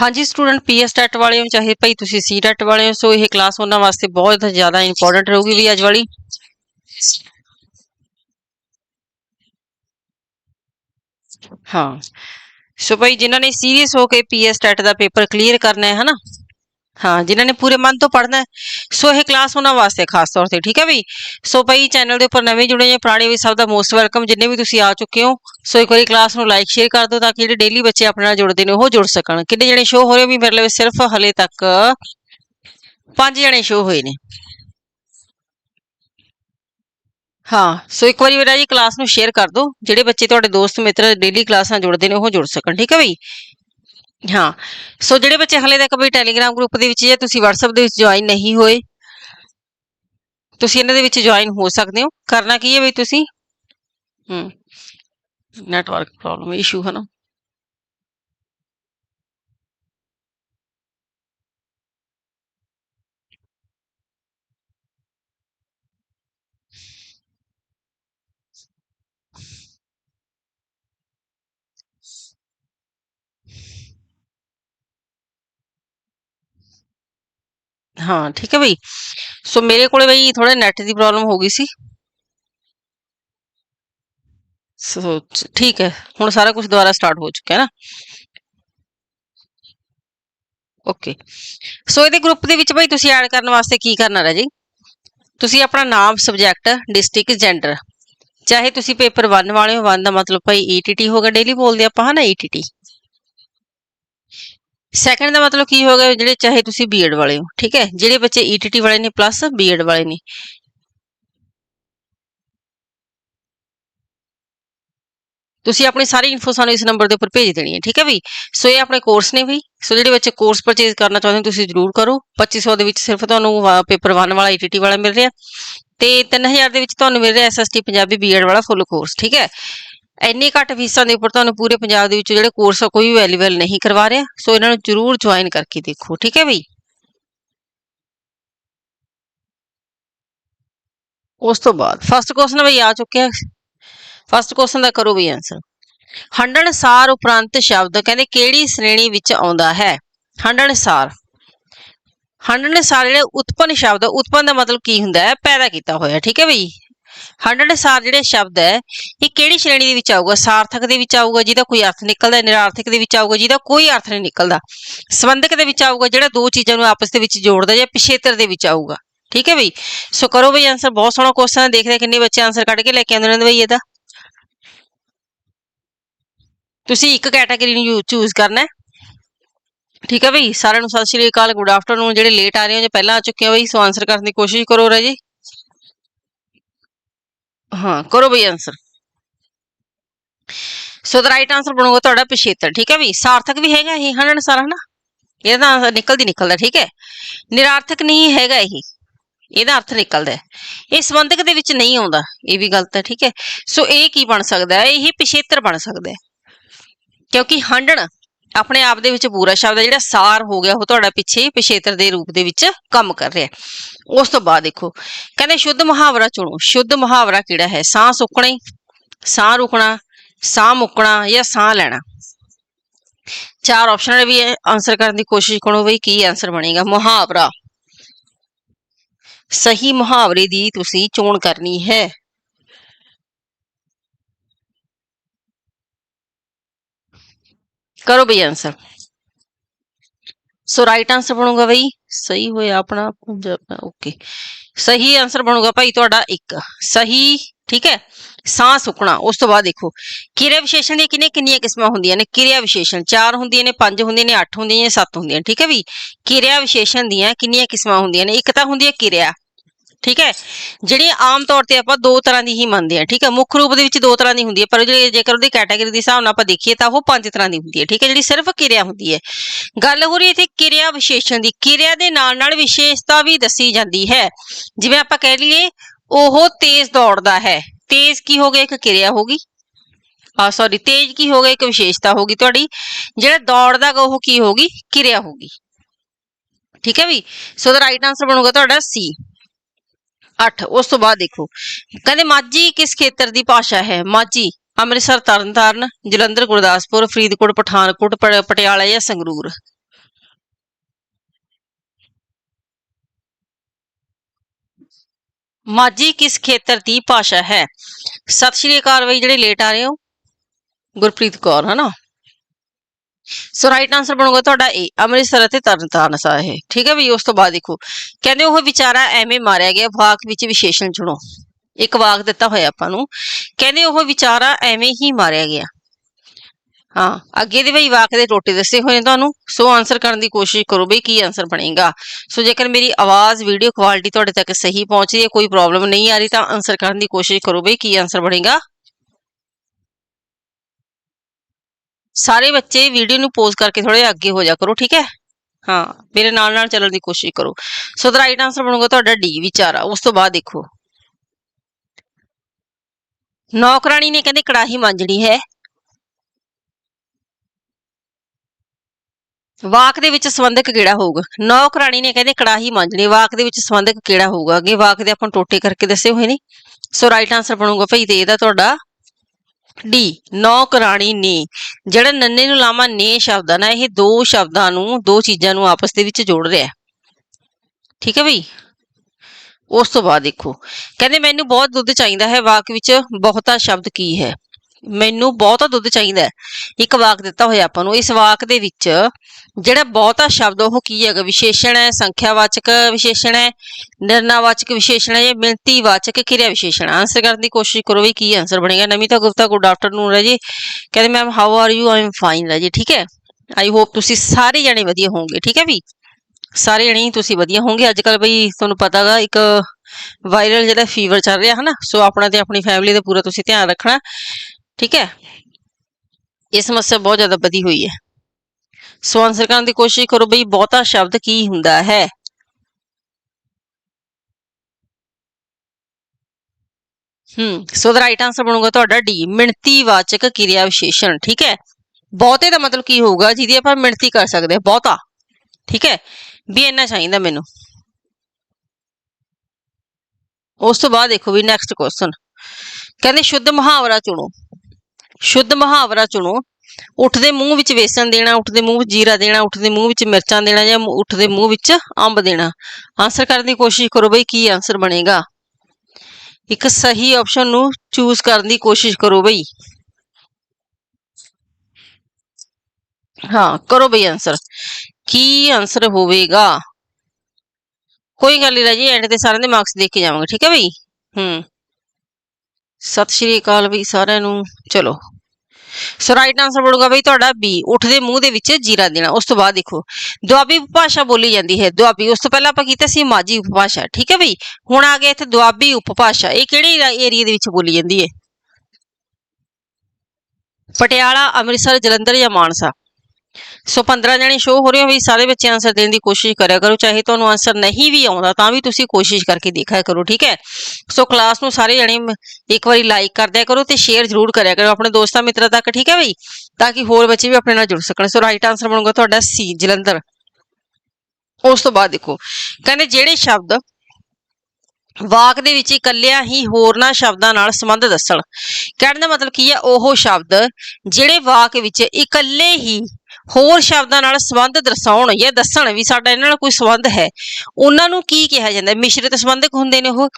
ਹਾਂਜੀ student PS TET ਵਾਲੇ ਹੋ ਚਾਹੇ ਭਾਈ ਤੁਸੀਂ ਸੀ ਟੈਟ ਵਾਲੇ ਹੋ, ਸੋ ਇਹ ਕਲਾਸ ਉਹਨਾਂ ਵਾਸਤੇ ਬਹੁਤ ਜ਼ਿਆਦਾ ਇੰਪੋਰਟੈਂਟ ਰਹੂਗੀ ਵੀ ਅੱਜ ਵਾਲੀ। ਹਾਂ। ਸੋ ਭਾਈ, ਜਿਨ੍ਹਾਂ ਨੇ ਸੀਰੀਅਸ ਹੋ ਕੇ ਪੀਐਸ ਟੈਟ ਦਾ ਪੇਪਰ ਕਲੀਅਰ ਕਰਨਾ ਹੈ, ਹਨਾ? ਹਾਂ ਜਿਨ੍ਹਾਂ ਨੇ ਪੂਰੇ ਮਨ ਤੋਂ ਪੜ੍ਹਨਾ ਹੈ ਸੋ ਇਹ ਕਲਾਸ ਉਹਨਾਂ ਵਾਸਤੇ ਖਾਸ ਤੌਰ ਤੇ ਠੀਕ ਹੈ ਵੀ ਸੋ ਭਾਈ ਚੈਨਲ ਦੇ ਉੱਪਰ ਨਵੇਂ ਜੁੜੇ ਜਾਂ ਪੁਰਾਣੇ ਵੀ ਸਭ ਦਾ ਮੋਸਟ ਵੈਲਕਮ ਜਿੰਨੇ ਵੀ ਤੁਸੀਂ ਆ ਚੁੱਕੇ ਹੋ ਸੋ ਇੱਕ ਵਾਰੀ ਕਲਾਸ ਨੂੰ ਲਾਈਕ ਸ਼ੇਅਰ ਕਰ ਦਿਓ ਤਾਂ ਕਿ ਜਿਹੜੇ ਡੇਲੀ ਬੱਚੇ ਆਪਣੇ ਨਾਲ ਜੁੜਦੇ ਨੇ ਉਹ ਜੁੜ ਸਕਣ ਕਿੰਨੇ ਜਣੇ ਸ਼ੋ ਹੋ ਰਹੇ ਵੀ ਮੇਰੇ ਲਈ ਸਿਰਫ ਹਲੇ ਤੱਕ ਪੰਜ ਜਣੇ ਸ਼ੋ ਹੋਏ ਨੇ ਹਾਂ ਸੋ ਇੱਕ ਵਾਰੀ ਮੇਰਾ ਜੀ ਕਲਾਸ ਨੂੰ ਸ਼ੇਅਰ ਕਰ ਦਿਓ ਜਿਹੜੇ ਬੱਚੇ ਤੁਹਾਡੇ ਦੋਸਤ ਮਿੱਤਰ ਡੇਲੀ ਕਲਾਸਾਂ ਜੁੜਦੇ ਨੇ ਉਹ ਜੁੜ ਸਕਣ ਠੀਕ ਹੈ ਬਈ ਹਾਂ। ਸੋ ਜਿਹੜੇ ਬੱਚੇ ਹਲੇ ਤੱਕ ਵੀ ਟੈਲੀਗ੍ਰਾਮ ਗਰੁੱਪ ਦੇ ਵਿੱਚ ਜਾਂ ਤੁਸੀਂ WhatsApp ਦੇ ਵਿੱਚ ਜੁਆਇਨ ਨਹੀਂ ਹੋਏ, ਤੁਸੀਂ ਇਹਨਾਂ ਦੇ ਵਿੱਚ ਜੁਆਇਨ ਹੋ ਸਕਦੇ ਹੋ। ਕਰਨਾ ਕੀ ਹੈ ਬਈ ਤੁਸੀਂ, ਹੂੰ ਨੈਟਵਰਕ ਪ੍ਰੋਬਲਮ ਇਸ਼ੂ ਹੈ ਨਾ ਹਾਂ, ਠੀਕ ਹੈ ਬਈ। ਸੋ ਮੇਰੇ ਕੋਲੇ ਬਈ ਥੋੜਾ ਨੈਟ ਦੀ ਪ੍ਰੋਬਲਮ ਹੋ ਗਈ ਸੀ। ਸੋ ਠੀਕ ਹੈ, ਹੁਣ ਸਾਰਾ ਕੁਝ ਦੁਬਾਰਾ ਸਟਾਰਟ ਹੋ ਚੁੱਕਾ ਹੈ ਨਾ। ਓਕੇ ਸੋ ਇਹਦੇ ਗਰੁੱਪ ਦੇ ਵਿੱਚ ਭਾਈ ਤੁਸੀਂ ਐਡ ਕਰਨ ਵਾਸਤੇ ਕੀ ਕਰਨਾ ਹੈ ਜੀ? ਤੁਸੀਂ ਆਪਣਾ ਨਾਮ ਸਬਜੈਕਟ ਡਿਸਟ੍ਰਿਕਟ ਜੈਂਡਰ ਚਾਹੇ ਤੁਸੀਂ ਪੇਪਰ 1 ਵਾਲੇ ਹੋ 1 ਦਾ ਮਤਲਬ ਭਾਈ ETT ਹੋਗਾ ਡੇਲੀ ਬੋਲਦੇ ਆਪਾਂ ਹਨਾ ETT ਸੈਕੰਡ ਦਾ ਮਤਲਬ ਕੀ ਹੋਗਾ ਜਿਹੜੇ ਚਾਹੇ ਤੁਸੀਂ ਬੀਐਡ ਵਾਲੇ ਹੋ, ਠੀਕ ਹੈ? ਜਿਹੜੇ ਬੱਚੇ ETT ਵਾਲੇ ਨੇ ਪਲੱਸ ਬੀਐਡ ਵਾਲੇ ਨੇ। ਤੁਸੀਂ ਆਪਣੀ ਸਾਰੀ ਇਨਫੋ ਸਾਨੂੰ ਇਸ ਨੰਬਰ ਦੇ ਉੱਪਰ ਭੇਜ ਦੇਣੀ ਹੈ, ਠੀਕ ਹੈ ਵੀ? ਸੋ ਇਹ ਆਪਣੇ ਕੋਰਸ ਨੇ ਵੀ। ਸੋ ਜਿਹੜੇ ਬੱਚੇ ਕੋਰਸ ਪਰਚੇਜ਼ ਕਰਨਾ ਚਾਹੁੰਦੇ ਹੋ, ਤੁਸੀਂ ਜ਼ਰੂਰ ਕਰੋ। 2500 ਦੇ ਵਿੱਚ ਸਿਰਫ ਤੁਹਾਨੂੰ ਪੇਪਰ 1 ਵਾਲਾ ETT ਵਾਲਾ ਮਿਲ ਰਿਹਾ। ਤੇ 3000 ਦੇ ਵਿੱਚ ਤੁਹਾਨੂੰ ਮਿਲ ਰਿਹਾ SST ਪੰਜਾਬੀ ਬੀਐਡ ਵਾਲਾ ਫੁੱਲ ਕੋਰਸ ਠੀਕ ਹੈ? ਇੰਨੀ ਘੱਟ ਫੀਸਾਂ ਦੇ ਉੱਪਰ ਤੁਹਾਨੂੰ ਪੂਰੇ ਪੰਜਾਬ ਦੇ ਵਿੱਚ ਜਿਹੜੇ ਕੋਰਸ ਆ, ਕੋਈ ਅਵੇਲੇਬਲ ਨਹੀਂ ਕਰਵਾ ਰਿਹਾ। ਸੋ ਇਹਨਾਂ ਨੂੰ ਜ਼ਰੂਰ ਜੁਆਇਨ ਕਰਕੇ ਦੇਖੋ, ਠੀਕ ਹੈ ਬਈ? ਉਸ ਤੋਂ ਬਾਅਦ ਫਸਟ ਕੁਐਸਚਨ ਬਈ ਆ ਚੁੱਕਿਆ। ਫਸਟ ਕੁਐਸਚਨ ਦਾ ਕਰੋ ਬਈ ਆਨਸਰ ਹੰਡਣਸਾਰ ਉਪਰੰਤ ਸ਼ਬਦ ਕਹਿੰਦੇ ਕਿਹੜੀ ਸ਼੍ਰੇਣੀ ਵਿੱਚ ਆਉਂਦਾ ਹੈ? ਹੰਡਣਸਾਰ ਹੰਡਣਸਾਰ ਜਿਹੜੇ ਉਤਪਨ ਸ਼ਬਦ, ਉਤਪਨ ਦਾ ਮਤਲਬ ਕੀ ਹੁੰਦਾ ਹੈ? ਪੈਦਾ ਕੀਤਾ ਹੋਇਆ, ਠੀਕ ਹੈ ਬਈ? ਹੰਡਣਸਾਰ ਜਿਹੜੇ ਸ਼ਬਦ ਹੈ, ਇਹ ਕਿਹੜੀ ਸ਼੍ਰੇਣੀ ਦੇ ਵਿੱਚ ਆਊਗਾ? ਸਾਰਥਕ ਦੇ ਵਿੱਚ ਆਊਗਾ, ਜਿਹਦਾ ਕੋਈ ਅਰਥ ਨਿਕਲਦਾ, ਨਿਰਾਰਥਕ ਦੇ ਵਿੱਚ ਆਊਗਾ, ਜਿਹਦਾ ਕੋਈ ਅਰਥ ਨਹੀਂ ਨਿਕਲਦਾ। ਸੰਬੰਧਕ ਦੇ ਵਿੱਚ ਆਊਗਾ, ਜਿਹੜਾ ਦੋ ਚੀਜ਼ਾਂ ਨੂੰ ਆਪਸ ਦੇ ਵਿੱਚ ਜੋੜਦਾ ਜਾਂ ਪਿਛੇਤਰ ਦੇ ਵਿੱਚ ਆਊਗਾ। ਠੀਕ ਹੈ ਬਈ? ਸੋ ਕਰੋ ਬਈ ਆਨਸਰ ਬਹੁਤ ਸੋਹਣਾ ਕੁਐਸਚਨ ਹੈ ਦੇਖਦੇ ਕਿੰਨੇ ਬੱਚੇ ਆਨਸਰ ਕੱਢ ਕੇ ਲੈ ਕੇ ਆਉਂਦੇ ਨੇ ਬਈ ਇਹਦਾ। ਤੁਸੀਂ ਇੱਕ ਕੈਟਾਗਰੀ ਨੂੰ ਚੂਜ਼ ਕਰਨਾ ਹੈ। ਠੀਕ ਹੈ ਬਈ? ਸਾਰਿਆਂ ਨੂੰ ਸਤਿ ਸ਼੍ਰੀ ਅਕਾਲ ਗੁੱਡ ਆਫਟਰਨੂਨ ਜਿਹੜੇ ਲੇਟ ਆ ਰਹੇ ਹੋ ਜਾਂ ਪਹਿਲਾਂ ਆ ਚੁੱਕੇ ਹੋ ਬਈ, ਸੋ ਆਨਸਰ ਕਰਨ ਦੀ ਕੋਸ਼ਿਸ਼ ਕਰੋ ਰਾਜੇ। ਹਾਂ, ਕਰੋ ਬਈ ਆਨਸਰ ਸੋ ਦਾ ਰਾਈਟ ਆਨਸਰ ਬਣੂਗਾ ਤੁਹਾਡਾ ਪਿਛੇਤਰ, ਠੀਕ ਹੈ ਵੀ? ਸਾਰਥਕ ਵੀ ਹੈਗਾ ਇਹ ਹੰਡਣ ਸਾਰਾ ਹਨਾ? ਇਹਦਾ answer ਨਿਕਲਦੀ ਨਿਕਲਦਾ, ਠੀਕ ਹੈ? ਨਿਰਾਰਥਕ ਨਹੀਂ ਹੈਗਾ ਇਹ। ਇਹਦਾ ਅਰਥ ਨਿਕਲਦਾ ਇਹ ਸੰਬੰਧਕ ਦੇ ਵਿੱਚ ਨਹੀਂ ਆਉਂਦਾ, ਇਹ ਵੀ ਗਲਤ ਹੈ, ਠੀਕ ਹੈ? ਸੋ ਇਹ ਕੀ ਬਣ ਸਕਦਾ ਹੈ? ਇਹ ਪਿਛੇਤਰ ਬਣ ਸਕਦਾ ਹੈ। ਕਿਉਂਕਿ ਹੰਡਣ ਆਪਣੇ ਆਪ ਦੇ ਵਿੱਚ ਪੂਰਾ ਸ਼ਬਦ ਹੈ ਜਿਹੜਾ ਸਾਰ ਹੋ ਗਿਆ, ਉਹ ਤੁਹਾਡਾ ਪਿੱਛੇ ਪਿਛੇਤਰ ਦੇ ਰੂਪ ਦੇ ਵਿੱਚ ਕੰਮ ਕਰ ਰਿਹਾ। ਉਸ ਤੋਂ ਬਾਅਦ ਦੇਖੋ, ਕਹਿੰਦੇ ਸ਼ੁੱਧ ਮੁਹਾਵਰਾ ਚੁਣੋ। ਸ਼ੁੱਧ ਮੁਹਾਵਰਾ ਕਿਹੜਾ ਹੈ? ਸਾਹ ਸੁੱਕਣਾ ਸਾਹ ਰੁਕਣਾ, ਸਾਹ ਮੁੱਕਣਾ ਜਾਂ ਸਾਹ ਲੈਣਾ? ਚਾਰ ਆਪਸ਼ਨ ਵੀ ਆਨਸਰ ਕਰਨ ਦੀ ਕੋਸ਼ਿਸ਼ ਕਰੋ ਬਈ ਕੀ ਆਨਸਰ ਬਣੇਗਾ। ਮੁਹਾਵਰਾ। ਸਹੀ ਮੁਹਾਵਰੇ ਦੀ ਤੁਸੀਂ ਚੋਣ ਕਰਨੀ ਹੈ। ਕਰੋ ਬਈ ਆਨਸਰ ਸੋ ਰਾਈਟ ਆਨਸਰ ਬਣੂਗਾ ਬਈ। ਸਹੀ ਹੋਇਆ ਆਪਣਾ ਓਕੇ ਸਹੀ ਆਨਸਰ ਬਣੂਗਾ ਭਾਈ ਤੁਹਾਡਾ ਇੱਕ। ਸਹੀ, ਠੀਕ ਹੈ? ਸਾਹ ਸੁੱਕਣਾ, ਉਸ ਤੋਂ ਬਾਅਦ ਦੇਖੋ। ਕਿਰਿਆ ਵਿਸ਼ੇਸ਼ਣ ਦੀਆਂ ਕਿੰਨੇ ਕਿੰਨੀਆਂ ਕਿਸਮਾਂ ਹੁੰਦੀਆਂ ਨੇ? ਕਿਰਿਆ ਵਿਸ਼ੇਸ਼ਣ ਚਾਰ ਹੁੰਦੀਆਂ ਨੇ, ਪੰਜ ਹੁੰਦੀਆਂ ਨੇ, ਅੱਠ ਹੁੰਦੀਆਂ ਨੇ ਸੱਤ ਹੁੰਦੀਆਂ ਨੇ, ਠੀਕ ਹੈ ਵੀ ਕਿਰਿਆ ਵਿਸ਼ੇਸ਼ਣ ਦੀਆਂ ਕਿੰਨੀਆਂ ਕਿਸਮਾਂ ਹੁੰਦੀਆਂ ਨੇ? ਇੱਕ ਤਾਂ ਹੁੰਦੀ ਹੈ ਕਿਰਿਆ। ਠੀਕ ਹੈ? ਜਿਹੜੀ ਆਮ ਤੌਰ ਤੇ ਆਪਾਂ ਦੋ ਤਰ੍ਹਾਂ ਦੀ ਹੀ ਮੰਨਦੇ ਆ ਠੀਕ ਹੈ? ਮੁੱਖ ਰੂਪ ਦੇ ਵਿੱਚ ਦੋ ਤਰ੍ਹਾਂ ਦੀ ਹੁੰਦੀ ਹੈ, ਪਰ ਜੇ ਜੇਕਰ ਉਹਦੀ ਕੈਟਾਗਰੀ ਦੇ ਹਿਸਾਬ ਨਾਲ ਆਪਾਂ ਦੇਖੀਏ ਤਾਂ ਉਹ ਪੰਜ ਤਰ੍ਹਾਂ ਦੀ ਹੁੰਦੀ ਹੈ, ਠੀਕ ਹੈ? ਜਿਹੜੀ ਸਿਰਫ ਕਿਰਿਆ ਹੁੰਦੀ ਹੈ। ਗੱਲ ਹੋ ਰਹੀ ਹੈ ਇੱਥੇ ਕਿਰਿਆ ਵਿਸ਼ੇਸ਼ਣ ਦੀ, ਕਿਰਿਆ ਦੇ ਨਾਲ ਨਾਲ ਵਿਸ਼ੇਸ਼ਤਾ ਵੀ ਦੱਸੀ ਜਾਂਦੀ ਹੈ। ਜਿਵੇਂ ਆਪਾਂ ਕਹਿ ਲਈਏ, ਉਹ ਤੇਜ਼ ਦੌੜਦਾ ਹੈ। ਤੇਜ਼ ਕੀ ਹੋ ਗਿਆ? ਇੱਕ ਕਿਰਿਆ ਹੋ ਗਈ। ਆ ਸੌਰੀ ਤੇਜ਼ ਕੀ ਹੋ ਗਿਆ? ਇੱਕ ਵਿਸ਼ੇਸ਼ਤਾ ਹੋ ਗਈ। ਤੁਹਾਡੀ ਜਿਹੜਾ ਦੌੜਦਾ ਗਾ, ਉਹ ਕੀ ਹੋ ਗਈ? ਕਿਰਿਆ ਹੋ ਗਈ। ਠੀਕ ਹੈ ਵੀ? ਸੋ ਦਾ ਰਾਈਟ ਆਨਸਰ ਬਣੂਗਾ ਤੁਹਾਡਾ ਸੀ 8 ਉਸ ਤੋਂ ਬਾਅਦ ਦੇਖੋ। ਕਹਿੰਦੇ ਮਾਝੀ ਕਿਸ ਖੇਤਰ ਦੀ ਭਾਸ਼ਾ ਹੈ? ਮਾਝੀ ਅੰਮ੍ਰਿਤਸਰ, ਤਰਨਤਾਰਨ, ਜਲੰਧਰ, ਗੁਰਦਾਸਪੁਰ, ਫਰੀਦਕੋਟ, ਪਠਾਨਕੋਟ ਪਟਿਆਲਾ ਜਾਂ ਸੰਗਰੂਰ? ਮਾਝੀ ਕਿਸ ਖੇਤਰ ਦੀ ਭਾਸ਼ਾ ਹੈ? ਸਤਿ ਸ਼੍ਰੀ ਅਕਾਲ ਬਈ, ਜਿਹੜੇ ਲੇਟ ਆ ਰਹੇ ਹੋ। ਗੁਰਪ੍ਰੀਤ ਕੌਰ, ਹਨਾ? ਸੋ ਰਾਈਟ ਆਨਸਰ ਬਣੂਗਾ ਤੁਹਾਡਾ ਏ ਅੰਮ੍ਰਿਤਸਰ ਅਤੇ ਤਰਨਤਾਰਨ ਸਾਹਿਬ ਠੀਕ ਹੈ ਵੀ ਉਸ ਤੋਂ ਬਾਅਦ ਦੇਖੋ, ਕਹਿੰਦੇ ਉਹ ਵਿਚਾਰਾ ਐਵੇਂ ਮਾਰਿਆ ਗਿਆ, ਵਾਕ ਵਿੱਚ ਵਿਸ਼ੇਸ਼ਣ ਚੁਣੋ। ਇੱਕ ਵਾਕ ਦਿੱਤਾ ਹੋਇਆ ਆਪਾਂ ਨੂੰ। ਕਹਿੰਦੇ ਉਹ ਵਿਚਾਰਾ ਐਵੇਂ ਹੀ ਮਾਰਿਆ ਗਿਆ। ਹਾਂ, ਅੱਗੇ ਦੇ ਬਈ ਵਾਕ ਦੇ ਟੋਟੇ ਦੱਸੇ ਹੋਏ ਤੁਹਾਨੂੰ। ਸੋ ਆਨਸਰ ਕਰਨ ਦੀ ਕੋਸ਼ਿਸ਼ ਕਰੋ ਬਈ ਕੀ ਆਨਸਰ ਬਣੇਗਾ। ਸੋ ਜੇਕਰ ਮੇਰੀ ਆਵਾਜ਼ ਵੀਡੀਓ ਕੁਆਲਿਟੀ ਤੁਹਾਡੇ ਤੱਕ ਸਹੀ ਪਹੁੰਚ ਰਹੀ ਹੈ, ਕੋਈ ਪ੍ਰੋਬਲਮ ਨਹੀਂ ਆ ਰਹੀ, ਤਾਂ ਆਨਸਰ ਕਰਨ ਦੀ ਕੋਸ਼ਿਸ਼ ਕਰੋ ਬਈ ਕੀ ਆਨਸਰ ਬਣੇਗਾ। ਸਾਰੇ ਬੱਚੇ ਵੀਡੀਓ ਨੂੰ ਪੋਜ਼ ਕਰਕੇ ਥੋੜੇ ਅੱਗੇ ਹੋ ਜਾ ਕਰੋ, ਠੀਕ ਹੈ? ਹਾਂ, ਮੇਰੇ ਨਾਲ ਨਾਲ ਚੱਲਣ ਦੀ ਕੋਸ਼ਿਸ਼ ਕਰੋ। ਸੋ ਦਾ ਰਾਈਟ ਆਨਸਰ ਬਣੂਗਾ ਤੁਹਾਡਾ ਡੀ ਵਿਚਾਰਾ, ਉਸ ਤੋਂ ਬਾਅਦ ਦੇਖੋ। ਨੌਕਰਾਣੀ ਨੇ ਕਹਿੰਦੇ ਕੜਾਹੀ ਮਾਂਜਣੀ ਹੈ। ਵਾਕ ਦੇ ਵਿੱਚ ਸੰਬੰਧਕ ਕਿਹੜਾ ਹੋਊਗਾ? ਨੌਕਰਾਣੀ ਨੇ ਕਹਿੰਦੇ ਕੜਾਹੀ ਮਾਂਜਣੀ, ਵਾਕ ਦੇ ਵਿੱਚ ਸੰਬੰਧਕ ਕਿਹੜਾ ਹੋਊਗਾ? ਅੱਗੇ ਵਾਕ ਦੇ ਆਪਾਂ ਟੋਟੇ ਕਰਕੇ ਦੱਸੇ ਹੋਏ ਨੇ। ਸੋ ਰਾਈਟ ਆਨਸਰ ਬਣੂਗਾ ਭਈ, ਤੇ ਇਹਦਾ ਤੁਹਾਡਾ ਡੀ ਨੌਕਰਾਣੀ ਨੇ। ਜਿਹੜਾ ਨੰਨੇ ਨੂੰ ਲਾਵਾਂ, ਨੇ ਸ਼ਬਦ ਆ ਨਾ ਇਹ ਦੋ ਸ਼ਬਦਾਂ ਨੂੰ, ਦੋ ਚੀਜ਼ਾਂ ਨੂੰ ਆਪਸ ਦੇ ਵਿੱਚ ਜੋੜ ਰਿਹਾ। ਠੀਕ ਹੈ ਬਈ? ਉਸ ਤੋਂ ਬਾਅਦ ਦੇਖੋ। ਕਹਿੰਦੇ ਮੈਨੂੰ ਬਹੁਤ ਦੁੱਧ ਚਾਹੀਦਾ ਹੈ, ਵਾਕ ਵਿੱਚ ਬਹੁਤਾ ਸ਼ਬਦ ਕੀ ਹੈ? ਮੈਨੂੰ ਬਹੁਤਾ ਦੁੱਧ ਚਾਹੀਦਾ ਹੈ। ਇੱਕ ਵਾਕ ਦਿੱਤਾ ਹੋਇਆ ਆਪਾਂ ਨੂੰ, ਇਸ ਵਾਕ ਦੇ ਵਿੱਚ ਜਿਹੜਾ ਬਹੁਤਾ ਸ਼ਬਦ, ਉਹ ਕੀ ਹੈਗਾ? ਵਿਸ਼ੇਸ਼ਣ ਹੈ, ਸੰਖਿਆਵਾਚਕ ਵਿਸ਼ੇਸ਼ਣ ਹੈ ਨਿਰਣਾਵਾਚਕ ਵਿਸ਼ੇਸ਼ਣ ਹੈ ਜਾਂ ਮਿਣਤੀਵਾਚਕ ਕਿਰਿਆ ਵਿਸ਼ੇਸ਼ਣ? ਆਨਸਰ ਕਰਨ ਦੀ ਕੋਸ਼ਿਸ਼ ਕਰੋ ਵੀ ਕੀ ਆਨਸਰ ਬਣੇਗਾ। ਨਮਿਤਾ ਗੁਪਤਾ ਗੁੱਡ ਆਫਟਰਨੂਨ ਰਾਜੀ ਕਹਿੰਦੇ ma'am how are you I am fine Raji ਠੀਕ ਹੈ? ਆਈ ਹੋਪ ਤੁਸੀਂ ਸਾਰੇ ਜਣੇ ਵਧੀਆ ਹੋਵੋਗੇ। ਠੀਕ ਹੈ ਵੀ? ਸਾਰੇ ਜਣੇ ਤੁਸੀਂ ਵਧੀਆ ਹੋਵੋਗੇ। ਅੱਜ ਕੱਲ ਬਈ ਤੁਹਾਨੂੰ ਪਤਾਗਾ ਇੱਕ ਵਾਇਰਲ ਜਿਹੜਾ ਫੀਵਰ ਚੱਲ ਰਿਹਾ, ਹਨਾ? ਸੋ ਆਪਣਾ ਤੇ ਆਪਣੀ ਫੈਮਿਲੀ ਦਾ ਪੂਰਾ ਤੁਸੀਂ ਧਿਆਨ ਰੱਖਣਾ। ਠੀਕ ਹੈ? ਇਹ ਸਮੱਸਿਆ ਬਹੁਤ ਜ਼ਿਆਦਾ ਵਧੀ ਹੋਈ ਹੈ। ਸੋ ਆਨਸਰ ਕਰਨ ਦੀ ਕੋਸ਼ਿਸ਼ ਕਰੋ ਬਈ ਬਹੁਤਾ ਸ਼ਬਦ ਕੀ ਹੁੰਦਾ ਹੈ? ਹਮ ਸੋ ਦਾ ਰਾਈਟ ਆਨਸਰ ਬਣੂਗਾ ਤੁਹਾਡਾ ਡੀ ਮਿਣਤੀਵਾਚਕ ਕਿਰਿਆ ਵਿਸ਼ੇਸ਼ਣ, ਠੀਕ ਹੈ? ਬਹੁਤੇ ਦਾ ਮਤਲਬ ਕੀ ਹੋਊਗਾ ਜਿਹਦੀ ਆਪਾਂ ਮਿਣਤੀ ਕਰ ਸਕਦੇ ਹਾਂ, ਬਹੁਤਾ, ਠੀਕ ਹੈ? ਵੀ ਇੰਨਾ ਚਾਹੀਦਾ ਮੈਨੂੰ। ਉਸ ਤੋਂ ਬਾਅਦ ਦੇਖੋ ਵੀ ਨੈਕਸਟ ਕੁਐਸਚਨ ਕਹਿੰਦੇ ਸ਼ੁੱਧ ਮੁਹਾਵਰਾ ਚੁਣੋ। ਸ਼ੁੱਧ ਮੁਹਾਵਰਾ ਚੁਣੋ। ਉੱਠ ਦੇ ਮੂੰਹ ਵਿੱਚ ਵੇਸਣ ਦੇਣਾ ਉੱਠ ਦੇ ਮੂੰਹ ਵਿੱਚ ਜੀਰਾ ਦੇਣਾ ਉੱਠ ਦੇ ਮੂੰਹ ਵਿੱਚ ਮਿਰਚਾਂ ਦੇਣਾ ਜਾਂ ਉੱਠ ਦੇ ਮੂੰਹ ਵਿੱਚ ਅੰਬ ਦੇਣਾ। ਆਨਸਰ ਕਰਨ ਦੀ ਕੋਸ਼ਿਸ਼ ਕਰੋ ਬਈ ਕੀ ਆਨਸਰ ਬਣੇਗਾ। ਇੱਕ ਸਹੀ ਆਪਸ਼ਨ ਨੂੰ ਚੂਜ਼ ਕਰਨ ਦੀ ਕੋਸ਼ਿਸ਼ ਕਰੋ ਬਈ। ਹਾਂ, ਕਰੋ ਬਈ ਆਨਸਰ ਕੀ ਆਨਸਰ ਹੋਵੇਗਾ? ਕੋਈ ਗੱਲ ਨਹੀਂ ਰਾਜੀ ਐਂਡ ਤੇ ਸਾਰਿਆਂ ਦੇ ਮਾਰਕਸ ਦੇਖ ਕੇ ਜਾਵਾਂਗੇ, ਠੀਕ ਹੈ ਬਈ? ਹੂੰ। ਸਤਿ ਸ਼੍ਰੀ ਅਕਾਲ ਬਈ ਸਾਰਿਆਂ ਨੂੰ। ਚਲੋ। ਸੋ ਰਾਈਟ ਆਨਸਰ ਬਣੂਗਾ ਬਈ ਤੁਹਾਡਾ ਬੀ ਉੱਠਦੇ ਮੂੰਹ ਦੇ ਵਿੱਚ ਜੀਰਾ ਦੇਣਾ। ਉਸ ਤੋਂ ਬਾਅਦ ਦੇਖੋ, ਦੁਆਬੀ ਉਪਭਾਸ਼ਾ ਬੋਲੀ ਜਾਂਦੀ ਹੈ। ਦੁਆਬੀ, ਉਸ ਤੋਂ ਪਹਿਲਾਂ ਆਪਾਂ ਕੀਤਾ ਸੀ ਮਾਝੀ ਉਪਭਾਸ਼ਾ, ਠੀਕ ਹੈ ਬਈ? ਹੁਣ ਆ ਗਿਆ ਇੱਥੇ ਦੁਆਬੀ ਉਪਭਾਸ਼ਾ। ਇਹ ਕਿਹੜੇ ਏਰੀਆ ਦੇ ਵਿੱਚ ਬੋਲੀ ਜਾਂਦੀ ਹੈ? ਪਟਿਆਲਾ, ਅੰਮ੍ਰਿਤਸਰ, ਜਲੰਧਰ ਜਾਂ ਮਾਨਸਾ? ਸੋ 15 ਜਣੇ ਸ਼ੋ ਹੋ ਰਹੇ ਹੋ ਵੀ ਸਾਰੇ ਬੱਚੇ ਆਨਸਰ ਦੇਣ ਦੀ ਕੋਸ਼ਿਸ਼ ਕਰਿਆ ਕਰੋ, ਚਾਹੇ ਤੁਹਾਨੂੰ ਆਨਸਰ ਨਹੀਂ ਵੀ ਆਉਂਦਾ ਤਾਂ ਵੀ ਤੁਸੀਂ ਕੋਸ਼ਿਸ਼ ਕਰਕੇ ਦੇਖਿਆ ਕਰੋ, ਠੀਕ ਹੈ? ਸੋ ਕਲਾਸ ਨੂੰ ਸਾਰੇ ਜਣੇ ਇੱਕ ਵਾਰੀ ਲਾਈਕ ਕਰ ਕਰੋ ਤੇ ਸ਼ੇਅਰ ਜ਼ਰੂਰ ਕਰਿਆ ਕਰੋ ਆਪਣੇ ਦੋਸਤਾਂ ਮਿੱਤਰਾਂ ਤੱਕ, ਠੀਕ ਹੈ ਬਈ? ਤਾਂ ਕਿ ਹੋਰ ਬੱਚੇ ਵੀ ਆਪਣੇ ਨਾਲ ਜੁੜ ਸਕਣ। ਸੋ ਰਾਈਟ ਆਨਸਰ ਬਣੂਗਾ ਤੁਹਾਡਾ ਸੀ ਜਲੰਧਰ। ਉਸ ਤੋਂ ਬਾਅਦ ਦੇਖੋ, ਕਹਿੰਦੇ ਜਿਹੜੇ ਸ਼ਬਦ ਵਾਕ ਦੇ ਵਿੱਚ ਇਕੱਲਿਆਂ ਹੀ ਹੋਰਨਾਂ ਸ਼ਬਦਾਂ ਨਾਲ ਸੰਬੰਧ ਦੱਸਣ। ਕਹਿਣ ਦਾ ਮਤਲਬ ਕੀ ਹੈ? ਉਹ ਸ਼ਬਦ ਜਿਹੜੇ ਵਾਕ ਵਿੱਚ ਇਕੱਲੇ ਹੀ ਹੋਰ ਸ਼ਬਦਾਂ ਨਾਲ ਸੰਬੰਧ ਦਰਸਾਉਣ ਜਾਂ ਦੱਸਣ ਵੀ ਸਾਡਾ ਇਹਨਾਂ ਨਾਲ ਕੋਈ ਸੰਬੰਧ ਹੈ। ਉਹਨਾਂ ਨੂੰ ਕੀ ਕਿਹਾ ਜਾਂਦਾ? ਹੈ? ਮਿਸ਼ਰਿਤ ਸੰਬੰਧਕ ਹੁੰਦੇ ਨੇ ਉਹ,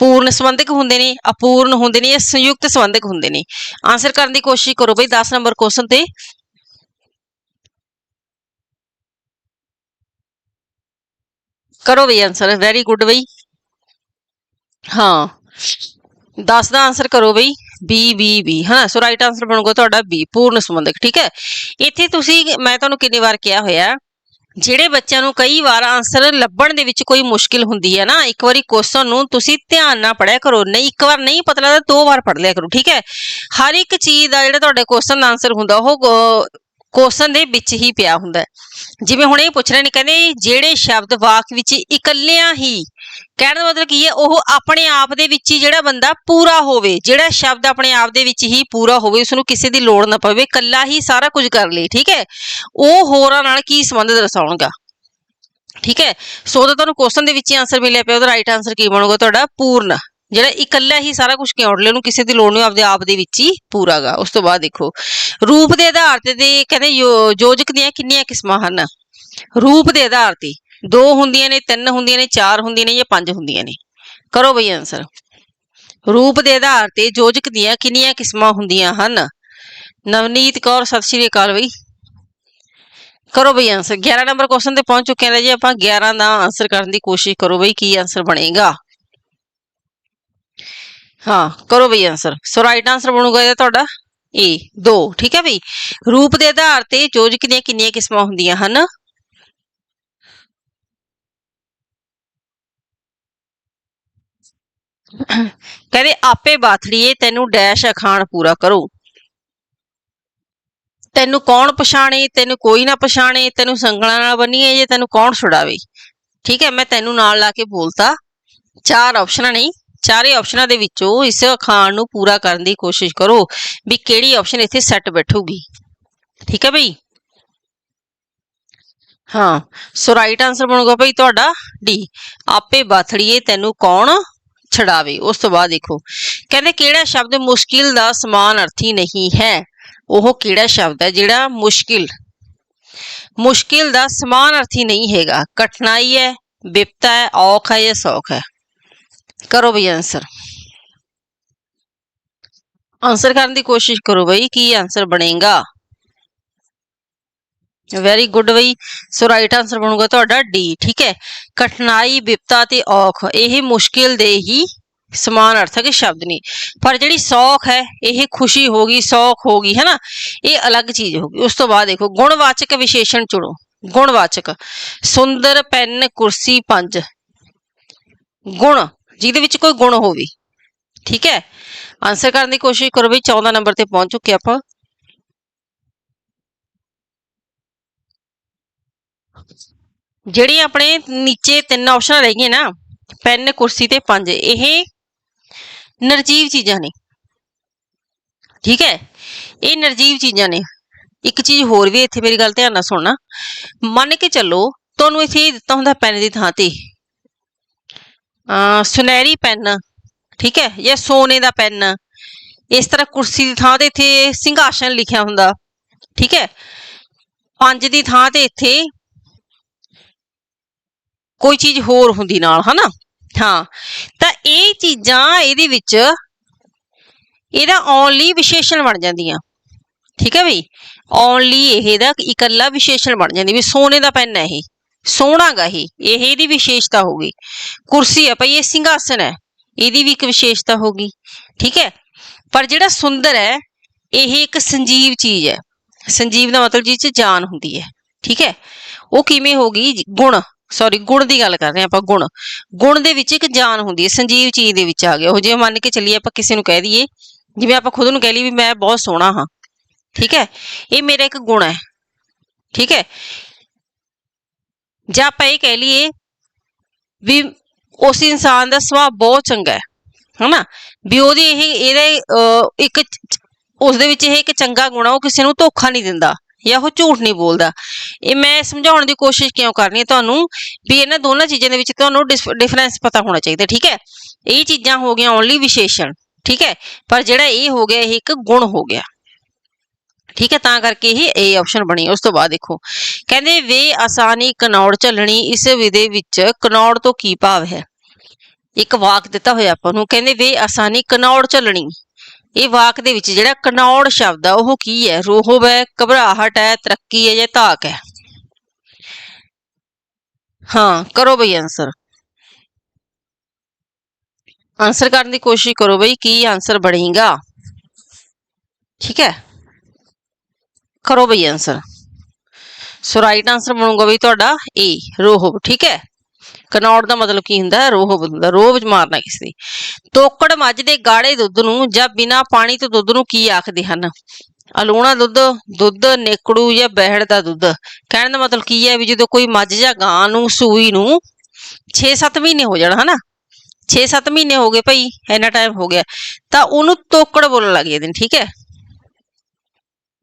ਪੂਰਨ ਸੰਬੰਧਕ ਹੁੰਦੇ ਨੇ, ਅਪੂਰਨ ਹੁੰਦੇ ਨੇ ਜਾਂ ਸੰਯੁਕਤ ਸੰਬੰਧਕ ਹੁੰਦੇ ਨੇ? ਆਨਸਰ ਕਰਨ ਦੀ ਕੋਸ਼ਿਸ਼ ਕਰੋ ਬਈ 10 ਨੰਬਰ ਕੁਐਸਚਨ ਤੇ। ਕਰੋ ਬਈ ਆਨਸਰ ਵੈਰੀ ਗੁੱਡ ਬਈ। ਹਾਂ 10 ਦਾ ਆਨਸਰ ਕਰੋ ਬਈ। ਬੀ ਬੀ ਬੀ ਹਾਂ ਸੋ ਰਾਈਟ ਆਨਸਰ ਬਣੂਗਾ ਤੁਹਾਡਾ ਬੀ ਪੂਰਨ ਸੰਬੰਧਕ, ਠੀਕ ਹੈ? ਇੱਥੇ ਤੁਸੀਂ, ਮੈਂ ਤੁਹਾਨੂੰ ਕਿੰਨੀ ਵਾਰ ਕਿਹਾ ਹੋਇਆ, ਜਿਹੜੇ ਬੱਚਿਆਂ ਨੂੰ ਕਈ ਵਾਰ ਆਨਸਰ ਲੱਭਣ ਦੇ ਵਿੱਚ ਕੋਈ ਮੁਸ਼ਕਿਲ ਹੁੰਦੀ ਹੈ ਨਾ, ਇੱਕ ਵਾਰੀ ਕੁਐਸਚਨ ਨੂੰ ਤੁਸੀਂ ਧਿਆਨ ਨਾਲ ਪੜਿਆ ਕਰੋ, ਨਹੀਂ, ਇੱਕ ਵਾਰ ਨਹੀਂ ਪਤਾ ਲੱਗਦਾ, ਦੋ ਵਾਰ ਪੜ ਲਿਆ ਕਰੋ, ਠੀਕ ਹੈ? ਹਰ ਇੱਕ ਚੀਜ਼ ਦਾ ਜਿਹੜਾ ਤੁਹਾਡੇ ਕੁਐਸਚਨ ਦਾ ਆਨਸਰ ਹੁੰਦਾ, ਉਹ ਕੁਐਸਚਨ ਦੇ ਵਿੱਚ ਹੀ ਪਿਆ ਹੁੰਦਾ ਜਿਵੇਂ ਹੁਣ ਇਹ ਪੁੱਛ ਰਹੇ ਨੇ, ਕਹਿੰਦੇ ਜਿਹੜੇ ਸ਼ਬਦ ਵਾਕ ਵਿੱਚ ਇਕੱਲਿਆਂ ਹੀ, ਕਹਿਣ ਦਾ ਮਤਲਬ ਕੀ ਹੈ, ਉਹ ਆਪਣੇ ਆਪ ਦੇ ਵਿੱਚ ਹੀ ਜਿਹੜਾ ਬੰਦਾ ਪੂਰਾ ਹੋਵੇ, ਜਿਹੜਾ ਸ਼ਬਦ ਆਪਣੇ ਆਪ ਦੇ ਵਿੱਚ ਹੀ ਪੂਰਾ ਹੋਵੇ ਉਸ ਨੂੰ ਕਿਸੇ ਦੀ ਲੋੜ ਨਾ ਪਵੇ, ਇਕੱਲਾ ਹੀ ਸਾਰਾ ਕੁਝ ਕਰ ਲੇ ਠੀਕ ਹੈ। ਉਹ ਹੋਰਾਂ ਨਾਲ ਕੀ ਸੰਬੰਧ ਦਰਸਾਉਣਗਾ? ਠੀਕ ਹੈ। ਸੋ ਤਾਂ ਤੁਹਾਨੂੰ ਕੁਐਸਚਨ ਦੇ ਵਿੱਚ ਹੀ ਆਨਸਰ ਮਿਲਿਆ ਪਿਆ, ਉਹਦਾ ਰਾਈਟ ਆਨਸਰ ਕੀ ਬਣੂਗਾ? ਤੁਹਾਡਾ ਪੂਰਨ। ਜਿਹੜਾ ਇਕੱਲਾ ਹੀ ਸਾਰਾ ਕੁਝ ਕਿਉਂ? ਲੈ ਉਹਨੂੰ ਕਿਸੇ ਦੀ ਲੋੜ ਨਹੀਂ ਆਪਦੇ ਆਪ ਦੇ ਵਿੱਚ ਹੀ ਪੂਰਾਗਾ ਉਸ ਤੋਂ ਬਾਅਦ ਦੇਖੋ, ਰੂਪ ਦੇ ਆਧਾਰ ਤੇ ਦੇ ਕਹਿੰਦੇ ਯੋਜਕ ਦੀਆਂ ਕਿੰਨੀਆਂ ਕਿਸਮਾਂ ਹਨ? ਰੂਪ ਦੇ ਆਧਾਰ ਤੇ ਦੋ ਹੁੰਦੀਆਂ ਨੇ, ਤਿੰਨ ਹੁੰਦੀਆਂ ਨੇ, ਚਾਰ ਹੁੰਦੀਆਂ ਨੇ ਜਾਂ ਪੰਜ ਹੁੰਦੀਆਂ ਨੇ? ਕਰੋ ਬਈ ਆਨਸਰ ਰੂਪ ਦੇ ਆਧਾਰ ਤੇ ਯੋਜਕ ਦੀਆਂ ਕਿੰਨੀਆਂ ਕਿਸਮਾਂ ਹੁੰਦੀਆਂ ਹਨ? ਨਵਨੀਤ ਕੌਰ, ਸਤਿ ਸ਼੍ਰੀ ਅਕਾਲ ਬਈ। ਕਰੋ ਬਈ ਆਨਸਰ 11 ਨੰਬਰ ਕੁਐਸਚਨ ਤੇ ਪਹੁੰਚ ਚੁੱਕੇ ਹਾਂ ਜੀ ਆਪਾਂ। 11 ਦਾ ਆਨਸਰ ਕਰਨ ਦੀ ਕੋਸ਼ਿਸ਼ ਕਰੋ ਬਈ, ਕੀ ਆਨਸਰ ਬਣੇਗਾ? ਹਾਂ, ਕਰੋ ਬਈ ਆਨਸਰ ਸੋ ਰਾਈਟ ਆਨਸਰ ਬਣੂਗਾ ਇਹਦਾ ਤੁਹਾਡਾ? ਏ 2 ਠੀਕ ਹੈ ਬਈ? ਰੂਪ ਦੇ ਆਧਾਰ ਤੇ ਯੋਜਕ ਦੀਆਂ ਕਿੰਨੀਆਂ ਕਿਸਮਾਂ ਹੁੰਦੀਆਂ ਹਨ? ਕਹਿੰਦੇ, ਆਪੇ ਬਾਥੜੀਏ, ਤੈਨੂੰ ਡੈਸ਼ ਅਖਾਣ ਪੂਰਾ ਕਰੋ। ਤੈਨੂੰ ਕੌਣ ਪਛਾਣੇ, ਤੈਨੂੰ ਕੋਈ ਨਾ ਪਛਾਣੇ, ਤੈਨੂੰ ਸੰਗਲਾਂ ਨਾਲ ਬੰਨੀਏ ਜੇ ਤੈਨੂੰ ਕੌਣ ਛੁਡਾਵੇ? ਠੀਕ ਹੈ, ਮੈਂ ਤੈਨੂੰ ਨਾਲ ਲਾ ਕੇ ਬੋਲਤਾ। ਚਾਰ ਆਪਸ਼ਨਾਂ ਨਹੀਂ? ਚਾਰੇ ਆਪਸ਼ਨਾਂ ਦੇ ਵਿੱਚੋਂ ਇਸ ਅਖਾਣ ਨੂੰ ਪੂਰਾ ਕਰਨ ਦੀ ਕੋਸ਼ਿਸ਼ ਕਰੋ ਵੀ ਕਿਹੜੀ ਆਪਸ਼ਨ ਇੱਥੇ ਸੈੱਟ ਬੈਠੂਗੀ। ਠੀਕ ਹੈ ਬਈ? ਹਾਂ, ਸੋ ਰਾਈਟ ਆਨਸਰ ਬਣੂਗਾ ਭਈ ਤੁਹਾਡਾ ਡੀ ਆਪੇ ਬਾਥੜੀਏ ਤੈਨੂੰ ਕੌਣ ਛਡਾਵੇ? ਉਸ ਤੋਂ ਬਾਅਦ ਦੇਖੋ। ਕਹਿੰਦੇ ਕਿਹੜਾ ਸ਼ਬਦ ਮੁਸ਼ਕਿਲ ਦਾ ਸਮਾਨ ਅਰਥੀ ਨਹੀਂ ਹੈ? ਉਹ ਕਿਹੜਾ ਸ਼ਬਦ ਹੈ ਜਿਹੜਾ ਮੁਸ਼ਕਿਲ? ਮੁਸ਼ਕਿਲ ਦਾ ਸਮਾਨ ਅਰਥੀ ਨਹੀਂ ਹੈਗਾ। ਕਠਿਨਾਈ ਹੈ, ਵਿਪਤਾ ਹੈ, ਔਖ ਹੈ ਜਾਂ ਸੌਖ ਹੈ? ਕਰੋ ਬਈ ਆਨਸਰ ਆਨਸਰ ਕਰਨ ਦੀ ਕੋਸ਼ਿਸ਼ ਕਰੋ ਬਈ, ਕੀ ਆਨਸਰ ਬਣੇਗਾ। ਵੈਰੀ ਗੁੱਡ ਬਈ। ਸੋ ਰਾਈਟ ਆਨਸਰ ਬਣੂਗਾ ਤੁਹਾਡਾ ਡੀ ਠੀਕ ਹੈ? ਕਠਿਨਾਈ ਵਿਪਤਾ ਤੇ ਔਖ। ਇਹ ਮੁਸ਼ਕਿਲ ਦੇ ਹੀ ਸਮਾਨ ਅਰਥਕ ਸ਼ਬਦ ਨੇ। ਪਰ ਜਿਹੜੀ ਸੌਖ ਹੈ, ਇਹ ਖੁਸ਼ੀ ਹੋਗੀ ਸੌਖ ਹੋਗੀ ਹੈ ਨਾ? ਇਹ ਅਲੱਗ ਚੀਜ਼ ਹੋਗੀ ਉਸ ਤੋਂ ਬਾਅਦ ਦੇਖੋ, ਗੁਣਵਾਚਕ ਵਿਸ਼ੇਸ਼ਣ ਚੁਣੋ। ਗੁਣਵਾਚਕ। ਸੁੰਦਰ ਪੈਨ, ਕੁਰਸੀ, ਪੰਜ। ਗੁਣ। ਜਿਹਦੇ ਵਿੱਚ ਕੋਈ ਗੁਣ ਹੋਵੇ। ਠੀਕ ਹੈ? ਆਨਸਰ ਕਰਨ ਦੀ ਕੋਸ਼ਿਸ਼ ਕਰੋ ਬਈ 14 ਨੰਬਰ ਤੇ ਪਹੁੰਚ ਚੁੱਕੇ ਆਪਾਂ। ਜਿਹੜੀ ਆਪਣੇ ਨੀਚੇ ਤਿੰਨ ਆਪਸ਼ਨ ਰਹਿ ਗਈਆਂ ਨਾ ਪੈਨ ਕੁਰਸੀ ਤੇ ਪੰਜ, ਇਹ ਨਰਜੀਵ ਚੀਜ਼ਾਂ ਨੇ। ਠੀਕ ਹੈ? ਇਹ ਨਰਜੀਵ ਚੀਜ਼ਾਂ ਨੇ। ਇੱਕ ਚੀਜ਼ ਹੋਰ ਵੀ ਇੱਥੇ ਮੇਰੀ ਗੱਲ ਧਿਆਨ ਨਾਲ ਸੁਣਨਾ। ਮੰਨ ਕੇ ਚੱਲੋ, ਤੁਹਾਨੂੰ ਇੱਥੇ ਇਹ ਦਿੱਤਾ ਹੁੰਦਾ ਪੈਨ ਦੀ ਥਾਂ ਤੇ। ਸੁਨਹਿਰੀ ਪੈਨ, ਠੀਕ ਹੈ, ਜਾਂ ਸੋਨੇ ਦਾ ਪੈਨ। ਇਸ ਤਰ੍ਹਾਂ ਕੁਰਸੀ ਦੀ ਥਾਂ ਤੇ ਇੱਥੇ ਸਿੰਘਾਸਨ ਲਿਖਿਆ ਹੁੰਦਾ, ਠੀਕ ਹੈ। ਪੰਜ ਦੀ ਥਾਂ ਤੇ ਇੱਥੇ ਕੋਈ ਚੀਜ਼ ਹੋਰ ਹੁੰਦੀ ਨਾਲ, ਹਨਾ? ਹਾਂ, ਤਾਂ ਇਹ ਚੀਜ਼ਾਂ ਇਹਦੇ ਵਿੱਚ ਇਹਦਾ ਓਨਲੀ ਵਿਸ਼ੇਸ਼ਣ ਬਣ ਜਾਂਦੀਆਂ, ਠੀਕ ਹੈ ਬਈ? ਓਨਲੀ ਇਹਦਾ ਇਕੱਲਾ ਵਿਸ਼ੇਸ਼ਣ ਬਣ ਜਾਂਦੀ, ਵੀ ਸੋਨੇ ਦਾ ਪੈਨ ਹੈ ਇਹ। ਸੋਹਣਾਗਾ ਇਹ ਇਹ ਇਹਦੀ ਵਿਸ਼ੇਸ਼ਤਾ ਹੋ ਗਈ। ਕੁਰਸੀ ਹੈ ਭਈ, ਇਹ ਸਿੰਘਾਸਨ ਹੈ, ਇਹਦੀ ਵੀ ਇੱਕ ਵਿਸ਼ੇਸ਼ਤਾ ਹੋ ਗਈ, ਠੀਕ ਹੈ? ਪਰ ਜਿਹੜਾ ਸੁੰਦਰ ਹੈ, ਇਹ ਇੱਕ ਸੰਜੀਵ ਚੀਜ਼ ਹੈ। ਸੰਜੀਵ ਦਾ ਮਤਲਬ ਜਿਸ ਚ ਜਾਨ ਹੁੰਦੀ ਹੈ, ਠੀਕ ਹੈ? ਉਹ ਕਿਵੇਂ ਹੋ ਗਈ? ਗੁਣ ਸੌਰੀ ਗੁਣ ਦੀ ਗੱਲ ਕਰ ਰਹੇ ਹਾਂ ਆਪਾਂ, ਗੁਣ। ਗੁਣ ਦੇ ਵਿੱਚ ਇੱਕ ਜਾਨ ਹੁੰਦੀ ਹੈ, ਸੰਜੀਵ ਚੀਜ਼ ਦੇ ਵਿੱਚ ਆ ਗਿਆ। ਉਹ ਜੇ ਮੰਨ ਕੇ ਚੱਲੀਏ ਆਪਾਂ ਕਿਸੇ ਨੂੰ ਕਹਿ ਦਈਏ, ਜਿਵੇਂ ਆਪਾਂ ਖੁਦ ਨੂੰ ਕਹਿ ਲਈ ਵੀ ਮੈਂ ਬਹੁਤ ਸੋਹਣਾ ਹਾਂ, ਠੀਕ ਹੈ? ਇਹ ਮੇਰਾ ਇੱਕ ਗੁਣ ਹੈ, ਠੀਕ ਹੈ? ਜਾਂ ਆਪਾਂ ਇਹ ਕਹਿ ਲਈਏ ਵੀ ਉਸ ਇਨਸਾਨ ਦਾ ਸੁਭਾਅ ਬਹੁਤ ਚੰਗਾ ਹੈ ਹਨਾ? ਵੀ ਉਹਦੀ ਇਹ ਇਹਦੇ ਅਹ, ਇੱਕ ਉਸ ਦੇ ਵਿੱਚ ਇਹ ਇੱਕ ਚੰਗਾ ਗੁਣ ਆ ਉਹ ਕਿਸੇ ਨੂੰ ਧੋਖਾ ਨਹੀਂ ਦਿੰਦਾ ਜਾਂ ਉਹ ਝੂਠ ਨਹੀਂ ਬੋਲਦਾ। ਇਹ ਮੈਂ ਸਮਝਾਉਣ ਦੀ ਕੋਸ਼ਿਸ਼ ਕਿਉਂ ਕਰਨੀ ਹੈ ਤੁਹਾਨੂੰ ਵੀ ਇਹਨਾਂ ਦੋਨਾਂ ਚੀਜ਼ਾਂ ਦੇ ਵਿੱਚ ਤੁਹਾਨੂੰ ਡਿਫਰੈਂਸ ਪਤਾ ਹੋਣਾ ਚਾਹੀਦਾ ਠੀਕ ਹੈ? ਇਹ ਚੀਜ਼ਾਂ ਹੋ ਗਈਆਂ ਓਨਲੀ ਵਿਸ਼ੇਸ਼ਣ ਠੀਕ ਹੈ? ਪਰ ਜਿਹੜਾ ਇਹ ਹੋ ਗਿਆ ਇਹ ਇੱਕ ਗੁਣ ਹੋ ਗਿਆ। ਠੀਕ ਹੈ, ਤਾਂ ਕਰਕੇ ਇਹ ਏ ਆਪਸ਼ਨ ਬਣੀ। ਉਸ ਤੋਂ ਬਾਅਦ ਦੇਖੋ। ਕਹਿੰਦੇ, ਵੇ ਆਸਾਨੀ ਕਨੌੜ ਝੱਲਣੀ, ਇਸ ਵਿਦੇ ਵਿੱਚ ਕਨੌੜ ਤੋਂ ਕੀ ਭਾਵ ਹੈ? ਇੱਕ ਵਾਕ ਦਿੱਤਾ ਹੋਇਆ ਆਪਾਂ ਨੂੰ। ਕਹਿੰਦੇ, ਵੇ ਆਸਾਨੀ ਕਨੌੜ ਝੱਲਣੀ। ਇਹ ਵਾਕ ਦੇ ਵਿੱਚ ਜਿਹੜਾ ਕਨੌੜ ਸ਼ਬਦ ਆ, ਉਹ ਕੀ ਹੈ? ਰੋਹਬ ਹੈ, ਘਬਰਾਹਟ ਹੈ, ਤਰੱਕੀ ਹੈ ਜਾਂ ਧਾਕ ਹੈ? ਹਾਂ, ਕਰੋ ਬਈ ਆਨਸਰ ਆਨਸਰ ਕਰਨ ਦੀ ਕੋਸ਼ਿਸ਼ ਕਰੋ ਬਈ, ਕੀ ਆਨਸਰ ਬਣੇਗਾ? ਠੀਕ ਹੈ। ਕਰੋ ਬਈ ਆਨਸਰ ਸੋ ਰਾਈਟ ਆਨਸਰ ਬਣੂਗਾ ਬਈ ਤੁਹਾਡਾ ਏ ਰੋਹਬ, ਠੀਕ ਹੈ? ਕਨੌੜ ਦਾ ਮਤਲਬ ਕੀ ਹੁੰਦਾ? ਹੈ ਰੋਹਬ ਹੁੰਦਾ। ਰੋਹਬ ਚ ਮਾਰਨਾ ਕਿਸੇ ਦੀ। ਤੋਕੜ ਮੱਝ ਦੇ ਗਾੜੇ ਦੁੱਧ ਨੂੰ ਜਾਂ ਬਿਨਾ ਪਾਣੀ ਤੋਂ ਦੁੱਧ ਨੂੰ ਕੀ ਆਖਦੇ ਹਨ? ਅਲੂਣਾ ਦੁੱਧ ਦੁੱਧ, ਨੇਕੜੂ ਜਾਂ ਬਹਿੜ ਦਾ ਦੁੱਧ। ਕਹਿਣ ਦਾ ਮਤਲਬ ਕੀ ਹੈ ਵੀ ਜਦੋਂ ਕੋਈ ਮੱਝ ਜਾਂ ਗਾਂ ਨੂੰ, ਸੂਈ ਨੂੰ 6-7 ਮਹੀਨੇ ਹੋ ਜਾਣ, ਹਨਾ? 6-7 ਮਹੀਨੇ ਹੋ ਗਏ ਭਾਈ, ਇੰਨਾ ਟਾਈਮ ਹੋ ਗਿਆ। ਤਾਂ ਉਹਨੂੰ ਤੋਕੜ ਬੋਲਣ ਲੱਗ ਜਾਂਦੇ ਨੇ, ਠੀਕ ਹੈ?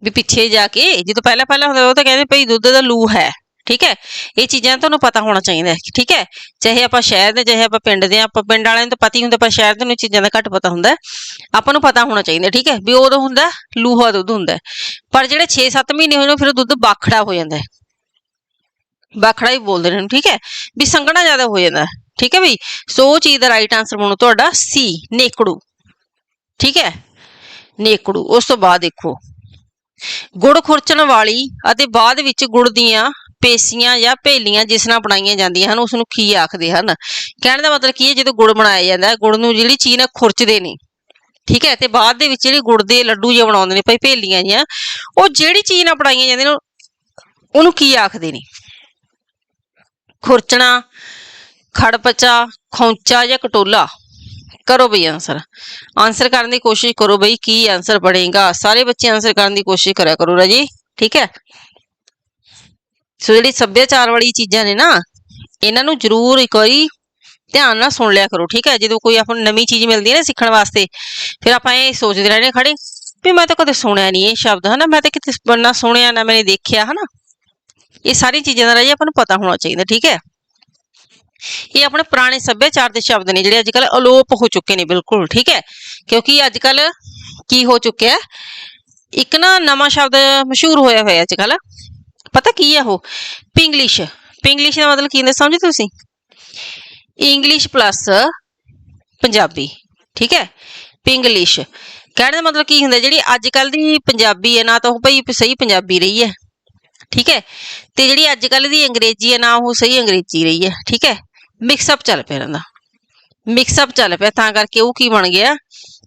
ਵੀ ਪਿੱਛੇ ਜਾ ਕੇ, ਜਦੋਂ ਪਹਿਲਾਂ ਪਹਿਲਾਂ ਹੁੰਦਾ ਉਹ ਤਾਂ ਕਹਿੰਦੇ ਭਈ ਦੁੱਧ ਦਾ ਲੂ ਹੈ, ਠੀਕ ਹੈ? ਇਹ ਚੀਜ਼ਾਂ ਤੁਹਾਨੂੰ ਪਤਾ ਹੋਣਾ ਚਾਹੀਦਾ ਹੈ ਠੀਕ ਹੈ? ਚਾਹੇ ਆਪਾਂ ਸ਼ਹਿਰ ਦੇ, ਚਾਹੇ ਆਪਾਂ ਪਿੰਡ ਦੇ ਆਪਾਂ ਪਿੰਡ ਵਾਲਿਆਂ ਨੂੰ ਤਾਂ ਪਤਾ ਹੀ ਹੁੰਦਾ ਪਰ ਸ਼ਹਿਰ ਦੇ ਨੂੰ ਚੀਜ਼ਾਂ ਦਾ ਘੱਟ ਪਤਾ ਹੁੰਦਾ। ਆਪਾਂ ਨੂੰ ਪਤਾ ਹੋਣਾ ਚਾਹੀਦਾ, ਠੀਕ ਹੈ? ਵੀ ਉਦੋਂ ਹੁੰਦਾ ਲੂਹਾ ਦੁੱਧ ਹੁੰਦਾ। ਪਰ ਜਿਹੜੇ 6-7 ਮਹੀਨੇ ਹੋਏ ਨੇ, ਫਿਰ ਉਹ ਦੁੱਧ ਬਾਖੜਾ ਹੋ ਜਾਂਦਾ ਹੈ। ਬਾਖੜਾ ਹੀ ਬੋਲਦੇ ਨੇ ਠੀਕ ਹੈ? ਵੀ ਸੰਘਣਾ ਜ਼ਿਆਦਾ ਹੋ ਜਾਂਦਾ, ਠੀਕ ਹੈ ਬਈ ਸੋ ਉਹ ਚੀਜ਼ ਦਾ ਰਾਈਟ ਆਨਸਰ ਬਣੂ ਤੁਹਾਡਾ, ਸੀ, ਨੇਕੜੂ, ਠੀਕ ਹੈ? ਨੇਕੜੂ, ਉਸ ਤੋਂ ਬਾਅਦ ਦੇਖੋ। ਗੁੜ ਖੁਰਚਣ ਵਾਲੀ ਅਤੇ ਬਾਅਦ ਵਿੱਚ ਗੁੜ ਦੀਆਂ ਪੇਸੀਆਂ ਜਾਂ ਭੇਲੀਆਂ ਜਿਸ ਨਾਲ ਬਣਾਈਆਂ ਜਾਂਦੀਆਂ ਹਨ ਉਸ ਨੂੰ ਕੀ ਆਖਦੇ ਹਨ। ਕਹਿਣ ਦਾ ਮਤਲਬ ਕੀ ਹੈ, ਜਦੋਂ ਗੁੜ ਬਣਾਇਆ ਜਾਂਦਾ ਹੈ, ਗੁੜ ਨੂੰ ਜਿਹੜੀ ਚੀਜ਼ ਨਾਲ ਖੁਰਚਦੇ ਨੇ, ਠੀਕ ਹੈ, ਤੇ ਬਾਅਦ ਦੇ ਵਿੱਚ ਜਿਹੜੇ ਗੁੜ ਦੇ ਲੱਡੂ ਜਿਹਾ ਬਣਾਉਂਦੇ ਨੇ, ਭਾਈ ਭੇਲੀਆਂ ਜੀਆਂ ਉਹ ਜਿਹੜੀ ਚੀਜ਼ ਨਾਲ ਬਣਾਈਆਂ ਜਾਂਦੀਆਂ ਨੇ, ਉਹਨੂੰ ਕੀ ਆਖਦੇ ਨੇ। ਖੁਰਚਣਾ, ਖੜਪਚਾ, ਖੌਂਚਾ ਜਾਂ ਕਟੋਲਾ। ਕਰੋ ਬਈ ਆਨਸਰ ਆਨਸਰ ਕਰਨ ਦੀ ਕੋਸ਼ਿਸ਼ ਕਰੋ ਬਈ, ਕੀ ਆਨਸਰ ਬਣੇਗਾ। ਸਾਰੇ ਬੱਚੇ ਆਨਸਰ ਕਰਨ ਦੀ ਕੋਸ਼ਿਸ਼ ਕਰਿਆ ਕਰੋ ਰਾਜੀ, ਠੀਕ ਹੈ? ਸੋ ਜਿਹੜੀ ਸੱਭਿਆਚਾਰ ਵਾਲੀ ਚੀਜ਼ਾਂ ਨੇ ਨਾ, ਇਹਨਾਂ ਨੂੰ ਜ਼ਰੂਰ ਇੱਕ ਵਾਰੀ ਧਿਆਨ ਨਾਲ ਸੁਣ ਲਿਆ ਕਰੋ, ਠੀਕ ਹੈ? ਜਦੋਂ ਕੋਈ ਆਪਾਂ ਨੂੰ ਨਵੀਂ ਚੀਜ਼ ਮਿਲਦੀ ਹੈ ਨਾ ਸਿੱਖਣ ਵਾਸਤੇ, ਫਿਰ ਆਪਾਂ ਇਹ ਸੋਚਦੇ ਰਹਿੰਦੇ ਖੜੇ ਵੀ ਮੈਂ ਤਾਂ ਕਦੇ ਸੁਣਿਆ ਨਹੀਂ ਇਹ ਸ਼ਬਦ, ਹਨਾ? ਮੈਂ ਤਾਂ ਕਿਤੇ ਨਾ ਸੁਣਿਆ, ਨਾ ਮੈਨੇ ਦੇਖਿਆ, ਹਨਾ? ਇਹ ਸਾਰੀ ਚੀਜ਼ਾਂ ਦਾ ਰਾਜੀ ਆਪਾਂ ਨੂੰ ਪਤਾ ਹੋਣਾ ਚਾਹੀਦਾ, ਠੀਕ ਹੈ? ਇਹ ਆਪਣੇ ਪੁਰਾਣੇ ਸੱਭਿਆਚਾਰ ਦੇ ਸ਼ਬਦ ਨੇ, ਜਿਹੜੇ ਅੱਜ ਕੱਲ ਅਲੋਪ ਹੋ ਚੁੱਕੇ ਨੇ, ਬਿਲਕੁਲ, ਠੀਕ ਹੈ? ਕਿਉਂਕਿ ਅੱਜ ਕੱਲ ਕੀ ਹੋ ਚੁੱਕਿਆ? ਇੱਕ ਨਾ ਨਵਾਂ ਸ਼ਬਦ ਮਸ਼ਹੂਰ ਹੋਇਆ ਹੋਇਆ ਅੱਜ ਕੱਲ ਪਤਾ ਕੀ ਹੈ ਉਹ? ਪਿੰਗਲਿਸ਼ ਪਿੰਗਲਿਸ਼ ਦਾ ਮਤਲਬ ਕੀ ਹੁੰਦਾ ਸਮਝਦੇ ਤੁਸੀਂ? ਇੰਗਲਿਸ਼ ਪਲੱਸ ਪੰਜਾਬੀ, ਠੀਕ ਹੈ? ਪਿੰਗਲਿਸ਼ ਕਹਿਣ ਦਾ ਮਤਲਬ ਕੀ ਹੁੰਦਾ, ਜਿਹੜੀ ਅੱਜ ਕੱਲ ਦੀ ਪੰਜਾਬੀ ਹੈ, ਨਾ ਤਾਂ ਉਹ ਭਈ ਸਹੀ ਪੰਜਾਬੀ ਰਹੀ ਹੈ, ਠੀਕ ਹੈ? ਤੇ ਜਿਹੜੀ ਅੱਜ ਕੱਲ ਦੀ ਅੰਗਰੇਜ਼ੀ ਹੈ, ਨਾ ਉਹ ਸਹੀ ਅੰਗਰੇਜ਼ੀ ਰਹੀ ਹੈ, ਠੀਕ ਹੈ? ਮਿਕਸ ਅਪ ਚੱਲ ਪਿਆ ਇਹਨਾਂ ਦਾ। ਮਿਕਸ ਅਪ ਚੱਲ ਪਿਆ, ਤਾਂ ਕਰਕੇ ਉਹ ਕੀ ਬਣ ਗਿਆ?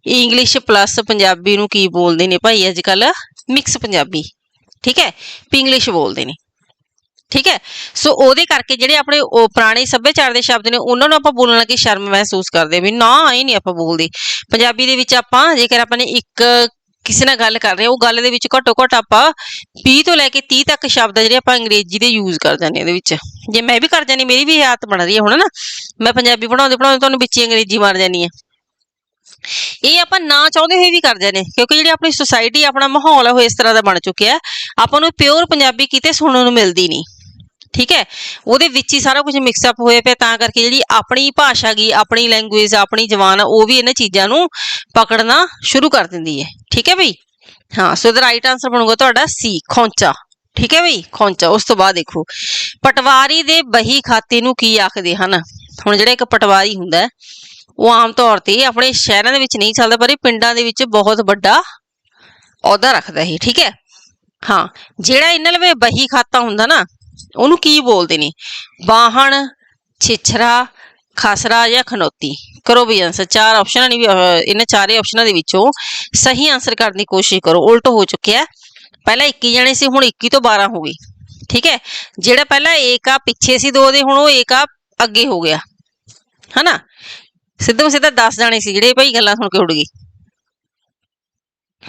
ਇੰਗਲਿਸ਼ ਪਲੱਸ ਪੰਜਾਬੀ ਨੂੰ ਕੀ ਬੋਲਦੇ ਨੇ ਭਾਈ ਅੱਜ ਕੱਲ ਮਿਕਸ ਪੰਜਾਬੀ। ਠੀਕ ਹੈ? ਪਿੰਗਲਿਸ਼ ਬੋਲਦੇ ਨੇ। ਠੀਕ ਹੈ? ਸੋ ਉਹਦੇ ਕਰਕੇ ਜਿਹੜੇ ਆਪਣੇ ਉਹ ਪੁਰਾਣੇ ਸੱਭਿਆਚਾਰ ਦੇ ਸ਼ਬਦ ਨੇ, ਉਹਨਾਂ ਨੂੰ ਆਪਾਂ ਬੋਲਣ ਲੱਗੇ ਸ਼ਰਮ ਮਹਿਸੂਸ ਕਰਦੇ ਵੀ ਨਾ, ਇਹ ਨਹੀਂ ਆਪਾਂ ਬੋਲਦੇ। ਪੰਜਾਬੀ ਦੇ ਵਿੱਚ ਆਪਾਂ ਜੇਕਰ ਆਪਾਂ ਨੇ ਇੱਕ ਕਿਸੇ ਨਾਲ ਗੱਲ ਕਰ ਰਹੇ ਹਾਂ ਉਹ ਗੱਲ ਦੇ ਵਿੱਚ ਘੱਟੋ ਘੱਟ ਆਪਾਂ 20 ਤੋਂ ਲੈ ਕੇ 30 ਤੱਕ ਸ਼ਬਦ ਆ ਜਿਹੜੇ ਆਪਾਂ ਅੰਗਰੇਜ਼ੀ ਦੇ ਯੂਜ਼ ਕਰ ਜਾਂਦੇ ਹਾਂ ਇਹਦੇ ਵਿੱਚ। ਜੇ ਮੈਂ ਵੀ ਕਰ ਜਾਂਦੀ ਮੇਰੀ ਵੀ ਇਹ ਆਦਤ ਬਣ ਰਹੀ ਹੈ ਹੁਣ ਨਾ ਮੈਂ ਪੰਜਾਬੀ ਪੜਾਉਂਦੇ ਪੜਾਉਂਦੇ ਤੁਹਾਨੂੰ ਵਿੱਚ ਅੰਗਰੇਜ਼ੀ ਮਾਰ ਜਾਂਦੀ ਹੈ। ਇਹ ਆਪਾਂ ਨਾ ਚਾਹੁੰਦੇ ਹੋਏ ਵੀ ਕਰ ਜਾਂਦੇ ਹਾਂ, ਕਿਉਂਕਿ ਜਿਹੜੀ ਆਪਣੀ ਸੁਸਾਇਟੀ ਆਪਣਾ ਮਾਹੌਲ ਹੈ ਉਹ ਇਸ ਤਰ੍ਹਾਂ ਦਾ ਬਣ ਚੁੱਕਿਆ ਆਪਾਂ ਨੂੰ ਪਿਓਰ ਪੰਜਾਬੀ ਕਿਤੇ ਸੁਣਨ ਨੂੰ ਮਿਲਦੀ ਨਹੀਂ। ਠੀਕ ਹੈ? ਉਹਦੇ ਵਿੱਚ ਹੀ ਸਾਰਾ ਕੁਝ ਮਿਕਸ ਅਪ ਹੋਇਆ ਪਿਆ, ਤਾਂ ਕਰਕੇ ਜਿਹੜੀ ਆਪਣੀ ਭਾਸ਼ਾ ਗਈ ਆਪਣੀ ਲੈਂਗੁਏਜ ਆਪਣੀ ਜ਼ਬਾਨ, ਉਹ ਵੀ ਇਹਨਾਂ ਚੀਜ਼ਾਂ ਨੂੰ ਪਕੜਨਾ ਸ਼ੁਰੂ ਕਰ ਦਿੰਦੀ ਹੈ। ਠੀਕ ਹੈ ਬਈ? ਹਾਂ ਸੋ ਇਹਦਾ ਰਾਈਟ ਆਨਸਰ ਬਣੂਗਾ ਤੁਹਾਡਾ ਸੀ ਖੌਂਚਾ। ਠੀਕ ਹੈ ਬਈ? ਖੌਂਚਾ, ਉਸ ਤੋਂ ਬਾਅਦ ਦੇਖੋ। ਪਟਵਾਰੀ ਦੇ ਬਹੀ ਖਾਤੇ ਨੂੰ ਕੀ ਆਖਦੇ ਹਨ? ਹੁਣ ਜਿਹੜਾ ਇੱਕ ਪਟਵਾਰੀ ਹੁੰਦਾ ਉਹ ਆਮ ਤੌਰ ਤੇ ਆਪਣੇ ਸ਼ਹਿਰਾਂ ਦੇ ਵਿੱਚ ਨਹੀਂ ਚੱਲਦਾ, ਪਰ ਇਹ ਪਿੰਡਾਂ ਦੇ ਵਿੱਚ ਬਹੁਤ ਵੱਡਾ ਅਹੁਦਾ ਰੱਖਦਾ ਹੈ। ਠੀਕ ਹੈ? ਹਾਂ, ਜਿਹੜਾ ਇਹਨਾਂ ਲਵੇ ਬਹੀ ਖਾਤਾ ਹੁੰਦਾ ਨਾ ਉਹਨੂੰ ਕੀ ਬੋਲਦੇ ਨੇ? ਬਾਹਣ ਛਿਛਰਾ, ਖਸਰਾ ਜਾਂ ਖਨੋਤੀ? ਕਰੋ ਵੀ ਆਨਸਰ ਚਾਰ ਆਪਸ਼ਨਾਂ ਨੇ ਵੀ ਇਹਨਾਂ ਚਾਰੇ ਆਪਸ਼ਨਾਂ ਦੇ ਵਿੱਚੋਂ ਸਹੀ ਆਨਸਰ ਕਰਨ ਦੀ ਕੋਸ਼ਿਸ਼ ਕਰੋ। ਉਲਟ ਹੋ ਚੁੱਕਿਆ ਪਹਿਲਾਂ 21 ਜਣੇ ਸੀ, ਹੁਣ 21 ਤੋਂ 12 ਹੋ ਗਏ। ਠੀਕ ਹੈ? ਜਿਹੜਾ ਪਹਿਲਾਂ ਏਕ ਆ, ਪਿੱਛੇ ਸੀ ਦੋ ਦੇ, ਹੁਣ ਉਹ ਏਕ ਆ, ਅੱਗੇ ਹੋ ਗਿਆ। ਹਨਾ? ਸਿੱਧਾ ਸਿੱਧਾ 10 ਜਾਣੇ ਸੀ, ਜਿਹੜੇ ਭਾਈ ਗੱਲਾਂ ਸੁਣ ਕੇ ਉੱਡ ਗਏ।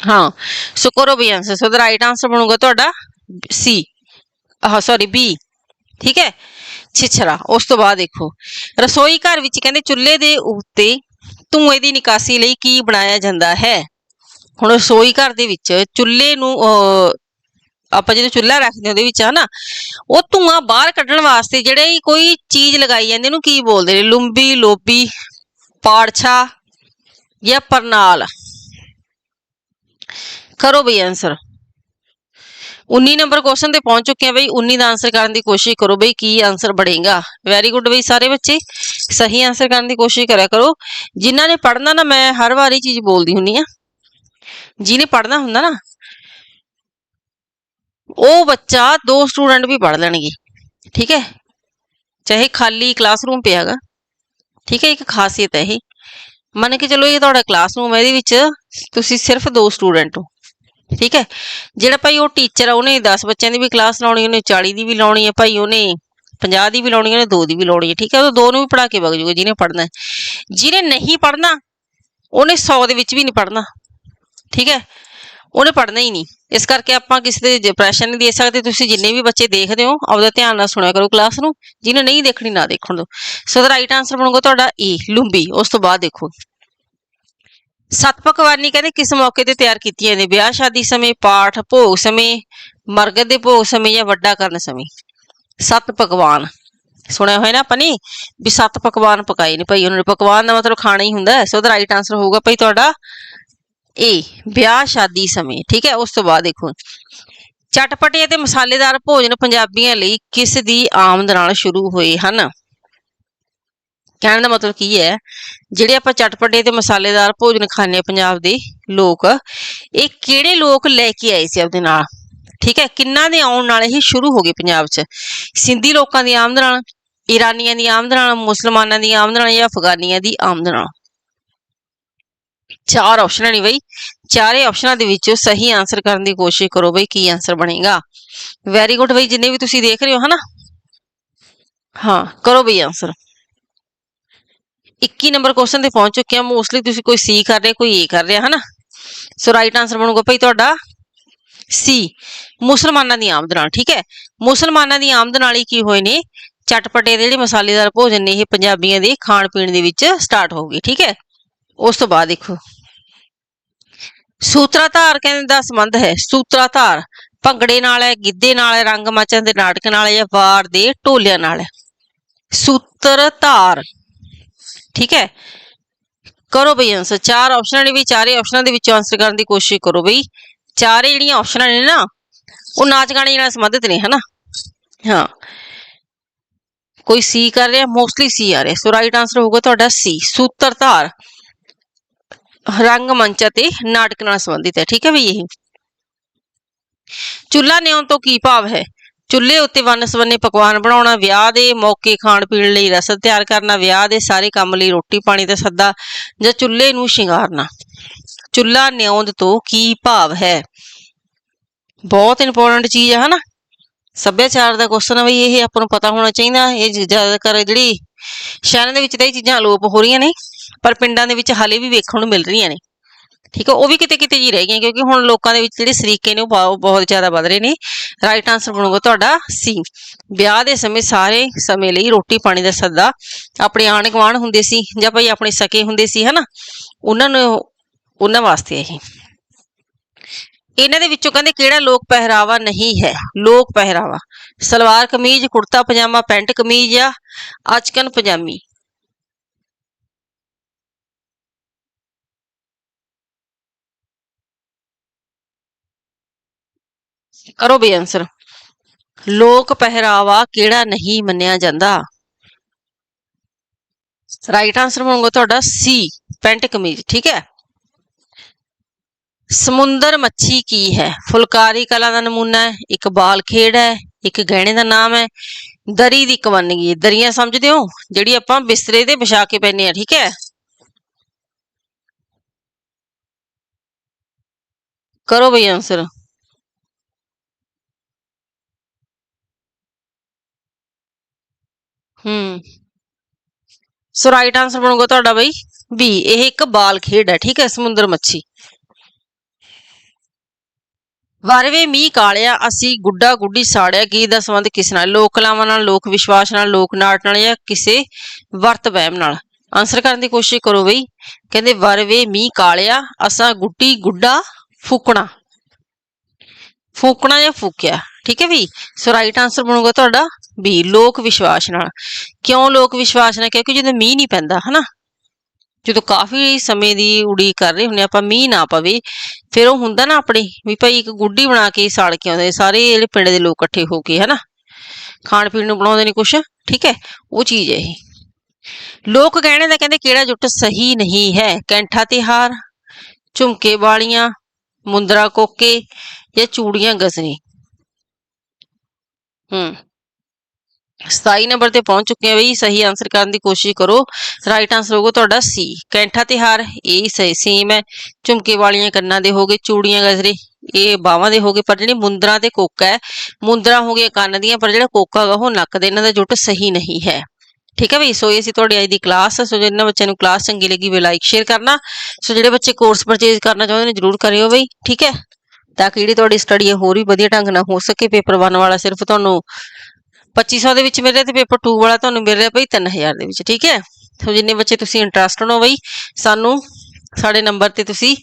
ਹਾਂ। ਸੋ ਕਰੋ ਵੀ ਆਨਸਰ ਸੋ ਦਾ ਰਾਈਟ ਆਨਸਰ ਬਣੂਗਾ ਤੁਹਾਡਾ ਸੀ ਆਹ ਸੌਰੀ ਬੀ ਠੀਕ ਹੈ? ਛਿਛਰਾ ਉਸ ਤੋਂ ਬਾਅਦ ਦੇਖੋ। ਰਸੋਈ ਘਰ ਵਿੱਚ ਕਹਿੰਦੇ ਚੁੱਲ੍ਹੇ ਦੇ ਉੱਤੇ ਧੂਏ ਦੀ ਨਿਕਾਸੀ ਲਈ ਕੀ ਬਣਾਇਆ ਜਾਂਦਾ ਹੈ? ਹੁਣ ਰਸੋਈ ਘਰ ਦੇ ਵਿੱਚ ਚੁੱਲ੍ਹੇ ਨੂੰ ਆਪਾਂ ਜਦੋਂ ਚੁੱਲ੍ਹਾ ਰੱਖਦੇ ਹਾਂ ਉਹਦੇ ਵਿੱਚ, ਹਨਾ? ਉਹ ਧੂਆਂ ਬਾਹਰ ਕੱਢਣ ਵਾਸਤੇ ਜਿਹੜੇ ਕੋਈ ਚੀਜ਼ ਲਗਾਈ ਜਾਂਦੀ, ਉਹਨੂੰ ਕੀ ਬੋਲਦੇ ਨੇ? ਲੁੰਬੀ, ਲੋਬੀ, ਪਾੜਛਾ ਜਾਂ ਪਰਨਾਲ? ਕਰੋ ਬਈ ਆਨਸਰ 19 ਨੰਬਰ ਕੁਐਸਚਨ ਤੇ ਪਹੁੰਚ ਚੁੱਕੇ ਆ ਬਈ। 19 ਦਾ ਆਨਸਰ ਕਰਨ ਦੀ ਕੋਸ਼ਿਸ਼ ਕਰੋ ਬਈ, ਕੀ ਆਨਸਰ ਬਣੇਗਾ? ਵੈਰੀ ਗੁੱਡ ਬਈ ਸਾਰੇ ਬੱਚੇ। ਸਹੀ ਆਨਸਰ ਕਰਨ ਦੀ ਕੋਸ਼ਿਸ਼ ਕਰਿਆ ਕਰੋ। ਜਿਨ੍ਹਾਂ ਨੇ ਪੜ੍ਹਨਾ ਨਾ, ਮੈਂ ਹਰ ਵਾਰੀ ਚੀਜ਼ ਬੋਲਦੀ ਹੁੰਨੀ ਆ। ਜਿਹਨੇ ਪੜ੍ਹਨਾ ਹੁੰਦਾ ਨਾ, ਉਹ ਬੱਚਾ ਦੋ ਸਟੂਡੈਂਟ ਵੀ ਪੜ੍ਹ ਲੈਣਗੇ। ਠੀਕ ਹੈ? ਚਾਹੇ ਖਾਲੀ ਕਲਾਸਰੂਮ ਪਿਆਗਾ ਠੀਕ ਹੈ, ਇੱਕ ਖਾਸੀਅਤ ਹੈ ਇਹ। ਮੰਨ ਕੇ ਚਲੋ ਇਹ ਤੁਹਾਡਾ ਕਲਾਸਰੂਮ ਹੈ, ਇਹਦੇ ਵਿੱਚ ਤੁਸੀਂ ਸਿਰਫ ਦੋ ਸਟੂਡੈਂਟ ਹੋ। ਠੀਕ ਹੈ? ਜਿਹੜਾ ਭਾਈ ਉਹ ਟੀਚਰ ਆ, ਉਹਨੇ 10 ਬੱਚਿਆਂ ਦੀ ਵੀ ਕਲਾਸ ਲਾਉਣੀ, ਉਹਨੇ 40 ਦੀ ਵੀ ਲਾਉਣੀ ਹੈ ਭਾਈ, ਉਹਨੇ 50 ਦੀ ਵੀ ਲਾਉਣੀ, ਉਹਨੇ 2 ਦੀ ਵੀ ਲਾਉਣੀ ਹੈ, ਠੀਕ ਹੈ? ਉਹ ਦੋ ਨੂੰ ਵੀ ਪੜਾ ਕੇ ਵਗ ਜਾਊਗਾ, ਜਿਹਨੇ ਪੜਨਾ ਜਿਹਨੇ ਨਹੀਂ ਪੜਨਾ ਉਹਨੇ 100 ਦੇ ਵਿੱਚ ਵੀ ਨਹੀਂ ਪੜਨਾ ਠੀਕ ਹੈ? ਉਹਨੇ ਪੜਨਾ ਹੀ ਨਹੀਂ। ਇਸ ਕਰਕੇ ਆਪਾਂ ਕਿਸੇ ਦੇ ਡਿਪਰੈਸ਼ਨ ਨਹੀਂ ਦੇ ਸਕਦੇ, ਤੁਸੀਂ ਜਿੰਨੇ ਵੀ ਬੱਚੇ ਦੇਖਦੇ ਹੋ, ਆਪਦਾ ਧਿਆਨ ਨਾਲ ਸੁਣਿਆ ਕਰੋ ਕਲਾਸ ਨੂੰ, ਜਿਹਨੇ ਨਹੀਂ ਦੇਖਣੀ ਨਾ ਦੇਖਣ ਦਿਓ। ਸੋ ਦਾ ਰਾਈਟ ਆਨਸਰ ਬਣੂਗਾ ਤੁਹਾਡਾ ਏ ਲੂੰਬੀ, ਉਸ ਤੋਂ ਬਾਅਦ ਦੇਖੋ। ਸੱਤ ਪਕਵਾਨੀ ਕਹਿੰਦੇ ਕਿਸ ਮੌਕੇ ਤੇ ਤਿਆਰ ਕੀਤੀਆਂ ਨੇ? ਵਿਆਹ ਸ਼ਾਦੀ ਸਮੇਂ, ਪਾਠ, ਭੋਗ ਸਮੇਂ, ਮਰਗਤ ਦੇ ਭੋਗ ਸਮੇਂ ਜਾਂ ਵੱਡਾ ਕਰਨ ਸਮੇਂ? ਸੱਤ ਪਕਵਾਨ। ਸੁਣਿਆ ਹੋਇਆ ਨਾ ਆਪਾਂ ਨੇ? ਵੀ ਸੱਤ ਪਕਵਾਨ ਪਕਾਏ ਨੇ ਭਾਈ, ਉਹਨਾਂ ਨੇ ਪਕਵਾਨ ਦਾ ਮਤਲਬ ਖਾਣਾ ਹੀ ਹੁੰਦਾ ਸੋ ਦਾ ਰਾਈਟ ਆਨਸਰ ਹੋਊਗਾ ਭਾਈ ਤੁਹਾਡਾ ਏ ਵਿਆਹ ਸ਼ਾਦੀ ਸਮੇਂ, ਠੀਕ ਹੈ? ਉਸ ਤੋਂ ਬਾਅਦ ਦੇਖੋ। ਚਟਪਟੇ ਅਤੇ ਮਸਾਲੇਦਾਰ ਭੋਜਨ ਪੰਜਾਬੀਆਂ ਲਈ ਕਿਸ ਦੀ ਆਮਦ ਨਾਲ ਸ਼ੁਰੂ ਹੋਏ ਹਨ? ਕਹਿਣ ਦਾ ਮਤਲਬ ਕੀ ਹੈ, ਜਿਹੜੇ ਆਪਾਂ ਚਟਪਟੇ ਤੇ ਮਸਾਲੇਦਾਰ ਭੋਜਨ ਖਾਂਦੇ ਹਾਂ ਪੰਜਾਬ ਦੇ ਲੋਕ, ਇਹ ਕਿਹੜੇ ਲੋਕ ਲੈ ਕੇ ਆਏ ਸੀ ਆਪਦੇ ਨਾਲ? ਠੀਕ ਹੈ, ਕਿੰਨਾ ਦੇ ਆਉਣ ਨਾਲ ਇਹ ਸ਼ੁਰੂ ਹੋ ਗਏ ਪੰਜਾਬ 'ਚ? ਸਿੰਧੀ ਲੋਕਾਂ ਦੀ ਆਮਦ ਨਾਲ ਈਰਾਨੀਆਂ ਦੀ ਆਮਦ ਨਾਲ, ਮੁਸਲਮਾਨਾਂ ਦੀ ਆਮਦ ਨਾਲ ਜਾਂ ਅਫਗਾਨੀਆਂ ਦੀ ਆਮਦ ਨਾਲ? ਚਾਰ ਆਪਸ਼ਨਾਂ ਨਹੀਂ ਬਈ। ਚਾਰੇ ਆਪਸ਼ਨਾਂ ਦੇ ਵਿੱਚੋਂ ਸਹੀ ਆਨਸਰ ਕਰਨ ਦੀ ਕੋਸ਼ਿਸ਼ ਕਰੋ ਬਈ ਕੀ ਆਨਸਰ ਬਣੇਗਾ। ਵੈਰੀ ਗੁੱਡ ਬਈ, ਜਿੰਨੇ ਵੀ ਤੁਸੀਂ ਦੇਖ ਰਹੇ ਹੋ, ਹਨਾ? ਹਾਂ, ਕਰੋ ਬਈ ਆਨਸਰ 21 ਨੰਬਰ ਕੁਐਸਚਨ ਤੇ ਪਹੁੰਚ ਚੁੱਕੇ ਆ ਮੋਸਟਲੀ ਤੁਸੀਂ ਕੋਈ ਸੀ ਕਰ ਰਿਹਾ, ਕੋਈ ਏ ਕਰ ਰਿਹਾ ਹਨਾ? ਸੋ ਰਾਈਟ ਆਨਸਰ ਬਣੂਗਾ ਭਾਈ ਤੁਹਾਡਾ ਸੀ ਮੁਸਲਮਾਨਾਂ ਦੀ ਆਮਦ ਨਾਲ, ਠੀਕ ਹੈ? ਮੁਸਲਮਾਨਾਂ ਦੀ ਆਮਦ ਨਾਲ ਹੀ ਕੀ ਹੋਏ ਨੇ? ਚਟਪਟੇ ਦੇ ਜਿਹੜੇ ਮਸਾਲੇਦਾਰ ਭੋਜਨ ਨੇ, ਇਹ ਪੰਜਾਬੀਆਂ ਦੇ ਖਾਣ ਪੀਣ ਦੇ ਵਿੱਚ ਸਟਾਰਟ ਹੋ ਗਏ, ਠੀਕ ਹੈ? ਉਸ ਤੋਂ ਬਾਅਦ ਦੇਖੋ। ਸੂਤਰਾਧਾਰ ਕਹਿੰਦੇ ਦਾ ਸੰਬੰਧ ਹੈ। ਸੂਤਰਾਧਾਰ ਭੰਗੜੇ ਨਾਲ ਹੈ, ਗਿੱਧੇ ਨਾਲ ਹੈ ਰੰਗਮੰਚਾਂ ਦੇ ਨਾਟਕ ਨਾਲ ਹੈ ਜਾਂ ਵਾਰ ਦੇ ਢੋਲਿਆਂ ਨਾਲ ਹੈ। ਸੂਤਰਧਾਰ ਠੀਕ ਹੈ? ਕਰੋ ਬਈ ਆਨਸਰ ਚਾਰ ਆਪਸ਼ਨਾਂ ਨੇ ਵੀ, ਚਾਰੇ ਆਪਸ਼ਨਾਂ ਦੇ ਵਿੱਚੋਂ ਆਨਸਰ ਕਰਨ ਦੀ ਕੋਸ਼ਿਸ਼ ਕਰੋ ਬਈ। ਚਾਰੇ ਜਿਹੜੀਆਂ ਆਪਸ਼ਨਾਂ ਨੇ ਨਾ, ਉਹ ਨਾਚ ਗਾਣੇ ਨਾਲ ਸੰਬੰਧਿਤ ਨੇ, ਹਨਾ? ਹਾਂ। ਕੋਈ ਸੀ ਕਰ ਰਿਹਾ? ਮੋਸਟਲੀ ਸੀ ਆ ਰਿਹਾ। ਸੋ ਰਾਈਟ ਆਨਸਰ ਹੋਊਗਾ ਤੁਹਾਡਾ ਸੀ ਸੂਤਰਧਾਰ ਰੰਗ ਮੰਚ ਅਤੇ ਨਾਟਕ ਨਾਲ ਸੰਬੰਧਿਤ ਹੈ। ਠੀਕ ਹੈ ਬਈ ਇਹ? ਚੁੱਲ੍ਹਾ ਨਿਉਣ ਤੋਂ ਕੀ ਭਾਵ ਹੈ? ਚੁੱਲ੍ਹੇ ਉੱਤੇ ਵੰਨ-ਸਵੰਨੇ ਪਕਵਾਨ ਬਣਾਉਣਾ, ਵਿਆਹ ਦੇ ਮੌਕੇ ਖਾਣ ਪੀਣ ਲਈ ਰਸਦ ਤਿਆਰ ਕਰਨਾ, ਵਿਆਹ ਦੇ ਸਾਰੇ ਕੰਮ ਲਈ ਰੋਟੀ ਪਾਣੀ ਦਾ ਸੱਦਾ ਜਾਂ ਚੁੱਲ੍ਹੇ ਨੂੰ ਸ਼ਿੰਗਾਰਨਾ। ਚੁੱਲ੍ਹਾ ਨਿਉਂਦ ਤੋਂ ਕੀ ਭਾਵ ਹੈ? ਬਹੁਤ ਇੰਪੋਰਟੈਂਟ ਚੀਜ਼ ਹੈ ਹਨਾ? ਸੱਭਿਆਚਾਰ ਦਾ ਕੁਐਸਚਨ ਹੈ ਬਈ, ਇਹ ਆਪਾਂ ਨੂੰ ਪਤਾ ਹੋਣਾ ਚਾਹੀਦਾ। ਇਹ ਜ਼ਿਆਦਾਤਰ ਜਿਹੜੀ ਸ਼ਹਿਰਾਂ ਦੇ ਵਿੱਚ ਤਾਂ ਇਹ ਚੀਜ਼ਾਂ ਅਲੋਪ ਹੋ ਰਹੀਆਂ ਨੇ, ਪਰ ਪਿੰਡਾਂ ਦੇ ਵਿੱਚ ਹਾਲੇ ਵੀ ਵੇਖਣ ਨੂੰ ਮਿਲ ਰਹੀਆਂ ਨੇ। ਠੀਕ ਹੈ ਉਹ ਵੀ ਕਿਤੇ ਕਿਤੇ ਜੀ ਰਹਿ ਗਈਆਂ, ਕਿਉਂਕਿ ਹੁਣ ਲੋਕਾਂ ਦੇ ਵਿੱਚ ਜਿਹੜੇ ਸਰੀਕੇ ਨੇ ਉਹ ਬਹੁਤ ਜ਼ਿਆਦਾ ਵੱਧ ਰਹੇ ਨੇ। ਰਾਈਟ ਆਨਸਰ ਬਣੂਗਾ ਤੁਹਾਡਾ ਸੀ ਵਿਆਹ ਦੇ ਸਮੇਂ ਸਾਰੇ ਸਮੇਂ ਲਈ ਰੋਟੀ ਪਾਣੀ ਦਾ ਸੱਦਾ ਆਪਣੇ ਆਣ ਗੁਆਂਢ ਹੁੰਦੇ ਸੀ ਜਾਂ ਭਾਈ ਆਪਣੇ ਸਕੇ ਹੁੰਦੇ ਸੀ, ਹਨਾ? ਉਹਨਾਂ ਨੂੰ, ਉਹਨਾਂ ਵਾਸਤੇ ਇਹ। ਇਹਨਾਂ ਦੇ ਵਿੱਚੋਂ ਕਹਿੰਦੇ ਕਿਹੜਾ ਲੋਕ ਪਹਿਰਾਵਾ ਨਹੀਂ ਹੈ? ਲੋਕ ਪਹਿਰਾਵਾ। ਸਲਵਾਰ ਕਮੀਜ਼, ਕੁੜਤਾ, ਪਜਾਮਾ, ਪੈਂਟ ਕਮੀਜ਼ ਆ ਅਚਕਨ ਪਜਾਮੀ। ਕਰੋ ਬਈ ਆਨਸਰ ਲੋਕ ਪਹਿਰਾਵਾ ਕਿਹੜਾ ਨਹੀਂ ਮੰਨਿਆ ਜਾਂਦਾ? ਰਾਈਟ ਆਨਸਰ ਹੋਊਗਾ ਤੁਹਾਡਾ ਸੀ ਪੈਂਟ ਕਮੀਜ਼, ਠੀਕ ਹੈ? ਸਮੁੰਦਰ ਮੱਛੀ ਕੀ ਹੈ? ਫੁਲਕਾਰੀ ਕਲਾ ਦਾ ਨਮੂਨਾ ਹੈ, ਇੱਕ ਬਾਲ ਖੇਡ ਹੈ, ਇੱਕ ਗਹਿਣੇ ਦਾ ਨਾਮ ਹੈ, ਦਰੀ ਦੀ ਇੱਕ ਦਰੀਆਂ ਸਮਝਦੇ ਹੋ? ਜਿਹੜੀ ਆਪਾਂ ਬਿਸਤਰੇ ਤੇ ਵਿਛਾ ਕੇ ਪੈਨੇ ਆ ਠੀਕ ਹੈ? ਕਰੋ ਬਈ ਆਨਸਰ ਹੂੰ। ਸੋ ਰਾਈਟ ਆਨਸਰ ਬਣੂਗਾ ਤੁਹਾਡਾ ਬਈ ਬੀ ਇਹ ਇੱਕ ਬਾਲ ਖੇਡ ਹੈ, ਠੀਕ ਹੈ, ਸਮੁੰਦਰ ਮੱਛੀ। ਵਾਰਵੇ ਮੀਂਹ ਕਾਲਿਆ, ਅਸੀਂ ਗੁੱਡਾ ਗੁੱਡੀ ਸਾੜਿਆ, ਗੀਤ ਦਾ ਸੰਬੰਧ ਕਿਸ ਨਾਲ? ਲੋਕ ਕਲਾਵਾਂ ਨਾਲ, ਲੋਕ ਵਿਸ਼ਵਾਸ ਨਾਲ, ਲੋਕ ਨਾਟ ਨਾਲ ਜਾਂ ਕਿਸੇ ਵਰਤ ਵਹਿਮ ਨਾਲ? ਆਨਸਰ ਕਰਨ ਦੀ ਕੋਸ਼ਿਸ਼ ਕਰੋ ਬਈ। ਕਹਿੰਦੇ ਵਰਵੇ ਮੀਂਹ ਕਾਲਿਆ, ਅਸਾਂ ਗੁੱਡੀ ਗੁੱਡਾ ਫੂਕਣਾ। ਫੂਕਣਾ ਜਾਂ ਫੂਕਿਆ, ਠੀਕ ਹੈ ਬਈ? ਸੋ ਰਾਈਟ ਆਨਸਰ ਬਣੂਗਾ ਤੁਹਾਡਾ ਵੀ ਲੋਕ ਵਿਸ਼ਵਾਸ ਨਾਲ। ਕਿਉਂ ਲੋਕ ਵਿਸ਼ਵਾਸ ਨਾਲ? ਕਿਉਂਕਿ ਜਦੋਂ ਮੀਂਹ ਨਹੀਂ ਪੈਂਦਾ, ਹਨਾ? ਜਦੋਂ ਕਾਫੀ ਸਮੇਂ ਦੀ ਉਡੀਕ ਕਰ ਰਹੇ ਹੁੰਦੇ ਆਪਾਂ ਮੀਂਹ ਨਾ ਪਵੇ, ਫਿਰ ਉਹ ਹੁੰਦਾ ਨਾ ਆਪਣੇ ਵੀ ਭਾਈ ਇੱਕ ਗੁੱਡੀ ਬਣਾ ਕੇ ਸਾੜ ਕੇ ਆਉਂਦੇ। ਸਾਰੇ ਜਿਹੜੇ ਪਿੰਡ ਦੇ ਲੋਕ ਇਕੱਠੇ ਹੋ ਕੇ, ਹਨਾ? ਖਾਣ ਪੀਣ ਨੂੰ ਬਣਾਉਂਦੇ ਨੇ ਕੁਛ, ਠੀਕ ਹੈ? ਉਹ ਚੀਜ਼ ਹੈ ਇਹ। ਲੋਕ ਕਹਿਣੇ ਦਾ ਕਹਿੰਦੇ ਕਿਹੜਾ ਜੁੱਟ ਸਹੀ ਨਹੀਂ ਹੈ? ਕੈਂਠਾ ਤਿਹਾਰ, ਝੁਮਕੇ ਵਾਲੀਆਂ, ਮੁੰਦਰਾ ਕੋਕੇ ਜਾਂ ਚੂੜੀਆਂ ਗਜ਼ਨੀ। ਹੂੰ। 27 ਨੰਬਰ ਤੇ ਪਹੁੰਚ ਚੁੱਕੇ ਆ ਬਈ, ਸਹੀ ਆਨਸਰ ਕਰਨ ਦੀ ਕੋਸ਼ਿਸ਼ ਕਰੋ। ਰਾਈਟ ਆਨਸਰ ਹੋਊਗਾ ਤੁਹਾਡਾ ਸੀ ਕੈਂਠਾ ਤਿਹਾਰ, ਇਹ ਸਹੀ ਸੇਮ ਹੈ। ਝੁਮਕੇ ਵਾਲੀਆਂ ਕੰਨਾਂ ਦੇ ਹੋਗੇ, ਚੂੜੀਆਂ ਗਜਰੇ, ਇਹ ਬਾਹਾਂ ਦੇ ਹੋਗੇ, ਪਰ ਜਿਹੜੀ ਮੁੰਦਰਾ ਤੇ ਕੋਕਾ ਹੈ, ਮੁੰਦਰਾ ਹੋ ਕੰਨ ਦੀਆਂ, ਪਰ ਜਿਹੜਾ ਕੋਕਾ ਹੈਗਾ, ਉਹ ਨੱਕ ਦੇ, ਇਹਨਾਂ ਦਾ ਜੁੱਟ ਸਹੀ ਨਹੀਂ ਹੈ। ਠੀਕ ਹੈ ਬਈ, ਸੋ ਇਹ ਸੀ ਤੁਹਾਡੀ ਅੱਜ ਦੀ ਕਲਾਸ ਸੋ ਜਿਨ੍ਹਾਂ ਬੱਚਿਆਂ ਨੂੰ ਕਲਾਸ ਚੰਗੀ ਲੱਗੀ ਵੇ ਲਾਈਕ ਸ਼ੇਅਰ ਕਰਨਾ। ਸੋ ਜਿਹੜੇ ਬੱਚੇ ਕੋਰਸ ਪਰਚੇਜ਼ ਕਰਨਾ ਚਾਹੁੰਦੇ ਨੇ, ਜਰੂਰ ਕਰਿਓ ਬਈ। ਠੀਕ ਹੈ? ਤਾਂ ਕਿ ਜਿਹੜੀ ਤੁਹਾਡੀ ਸਟੱਡੀ ਹੈ, ਹੋਰ ਵੀ ਵਧੀਆ ਢੰਗ ਨਾਲ ਹੋ ਸਕੇ ਪੇਪਰ 1 ਵਾਲਾ, ਸਿਰਫ ਤੁਹਾਨੂੰ 2500 ਦੇ ਵਿੱਚ ਮਿਲ ਰਿਹਾ ਤੇ ਪੇਪਰ 2 ਵਾਲਾ ਤੁਹਾਨੂੰ ਮਿਲ ਰਿਹਾ ਬਈ 3000 ਦੇ ਵਿੱਚ, ਠੀਕ ਹੈ? ਸੋ ਜਿੰਨੇ ਬੱਚੇ ਤੁਸੀਂ ਇੰਟਰਸਟਡ ਹੋ ਬਈ, ਸਾਨੂੰ ਸਾਡੇ ਨੰਬਰ ਤੇ ਤੁਸੀਂ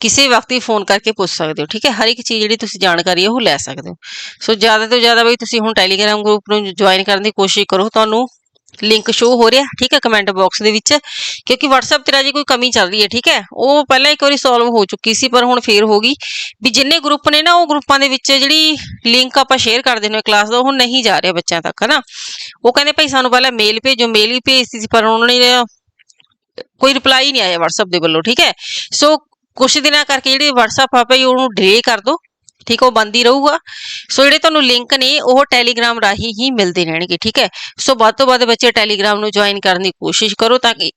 ਕਿਸੇ ਵਕਤ ਵੀ ਫੋਨ ਕਰਕੇ ਪੁੱਛ ਸਕਦੇ ਹੋ, ਠੀਕ ਹੈ? ਹਰ ਇੱਕ ਚੀਜ਼ ਜਿਹੜੀ ਤੁਸੀਂ ਜਾਣਕਾਰੀ ਹੈ ਉਹ ਲੈ ਸਕਦੇ ਹੋ। ਸੋ ਜ਼ਿਆਦਾ ਤੋਂ ਜ਼ਿਆਦਾ ਬਈ ਤੁਸੀਂ ਹੁਣ ਟੈਲੀਗ੍ਰਾਮ ਗਰੁੱਪ ਨੂੰ ਜੁਆਇਨ ਕਰਨ ਦੀ ਕੋਸ਼ਿਸ਼ ਕਰੋ, ਤੁਹਾਨੂੰ ਲਿੰਕ ਸ਼ੋ ਹੋ ਰਿਹਾ, ਠੀਕ ਹੈ ਕਮੈਂਟ ਬਾਕਸ ਦੇ ਵਿੱਚ, ਕਿਉਂਕਿ WhatsApp ਤੇਰਾ ਜੀ ਕੋਈ ਕਮੀ ਚੱਲ ਰਹੀ ਹੈ, ਠੀਕ ਹੈ। ਉਹ ਪਹਿਲਾਂ ਇੱਕ ਵਾਰੀ ਸੋਲਵ ਹੋ ਚੁੱਕੀ ਸੀ, ਪਰ ਹੁਣ ਫੇਰ ਹੋ ਗਈ। ਵੀ ਜਿੰਨੇ ਗਰੁੱਪ ਨੇ ਨਾ, ਉਹ ਗਰੁੱਪਾਂ ਦੇ ਵਿੱਚ ਜਿਹੜੀ ਲਿੰਕ ਆਪਾਂ ਸ਼ੇਅਰ ਕਰਦੇ ਨੇ ਕਲਾਸ ਦਾ, ਉਹ ਨਹੀਂ ਜਾ ਰਿਹਾ ਬੱਚਿਆਂ ਤੱਕ, ਹਨਾ। ਉਹ ਕਹਿੰਦੇ ਭਾਈ ਸਾਨੂੰ ਪਹਿਲਾਂ ਮੇਲ ਭੇਜੋ ਮੇਲ ਵੀ ਭੇਜਤੀ ਸੀ, ਪਰ ਉਹਨਾਂ ਨੇ, ਕੋਈ ਰਿਪਲਾਈ ਨਹੀਂ ਆਇਆ WhatsApp ਦੇ ਵੱਲੋਂ, ਠੀਕ ਹੈ। ਸੋ ਕੁਝ ਦਿਨਾਂ ਕਰਕੇ ਜਿਹੜੀ WhatsApp ਆ, ਭਾਈ ਉਹਨੂੰ ਡਿਲੇ ਕਰ ਦਿਓ ਠੀਕ ਹੈ ਉਹ ਬੰਦ ਹੀ ਰਹੂਗਾ। ਸੋ ਜਿਹੜੇ ਤੁਹਾਨੂੰ ਲਿੰਕ ਨੇ, ਉਹ ਟੈਲੀਗ੍ਰਾਮ ਰਾਹੀਂ ਹੀ ਮਿਲਦੇ ਰਹਿਣਗੇ, ਠੀਕ ਹੈ? ਸੋ ਵੱਧ ਤੋਂ ਵੱਧ ਬੱਚੇ ਟੈਲੀਗ੍ਰਾਮ ਨੂੰ ਜੁਆਇਨ ਕਰਨ ਦੀ ਕੋਸ਼ਿਸ਼ ਕਰੋ ਤਾਂ ਕਿ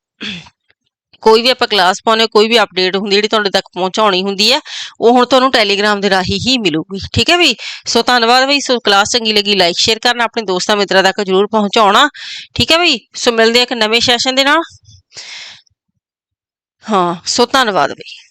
ਕੋਈ ਵੀ ਆਪਾਂ ਕਲਾਸ ਪਾਉਨੇ ਕੋਈ ਵੀ ਅਪਡੇਟ ਹੁੰਦੀ, ਜਿਹੜੀ ਤੁਹਾਡੇ ਤੱਕ ਪਹੁੰਚਾਉਣੀ ਹੁੰਦੀ ਹੈ, ਉਹ ਹੁਣ ਤੁਹਾਨੂੰ ਟੈਲੀਗ੍ਰਾਮ ਦੇ ਰਾਹੀਂ ਹੀ ਮਿਲੂਗੀ, ਠੀਕ ਹੈ ਵੀ ਸੋ ਧੰਨਵਾਦ ਬਈ, ਸੋ ਕਲਾਸ ਚੰਗੀ ਲੱਗੀ ਲਾਈਕ ਸ਼ੇਅਰ ਕਰਨਾ, ਆਪਣੇ ਦੋਸਤਾਂ ਮਿੱਤਰਾਂ ਤੱਕ ਜਰੂਰ ਪਹੁੰਚਾਉਣਾ, ਠੀਕ ਹੈ ਬਈ? ਸੋ ਮਿਲਦੇ ਆ ਇੱਕ ਨਵੇਂ ਸੈਸ਼ਨ ਦੇ ਨਾਲ। ਹਾਂ, ਸੋ ਧੰਨਵਾਦ ਬਈ।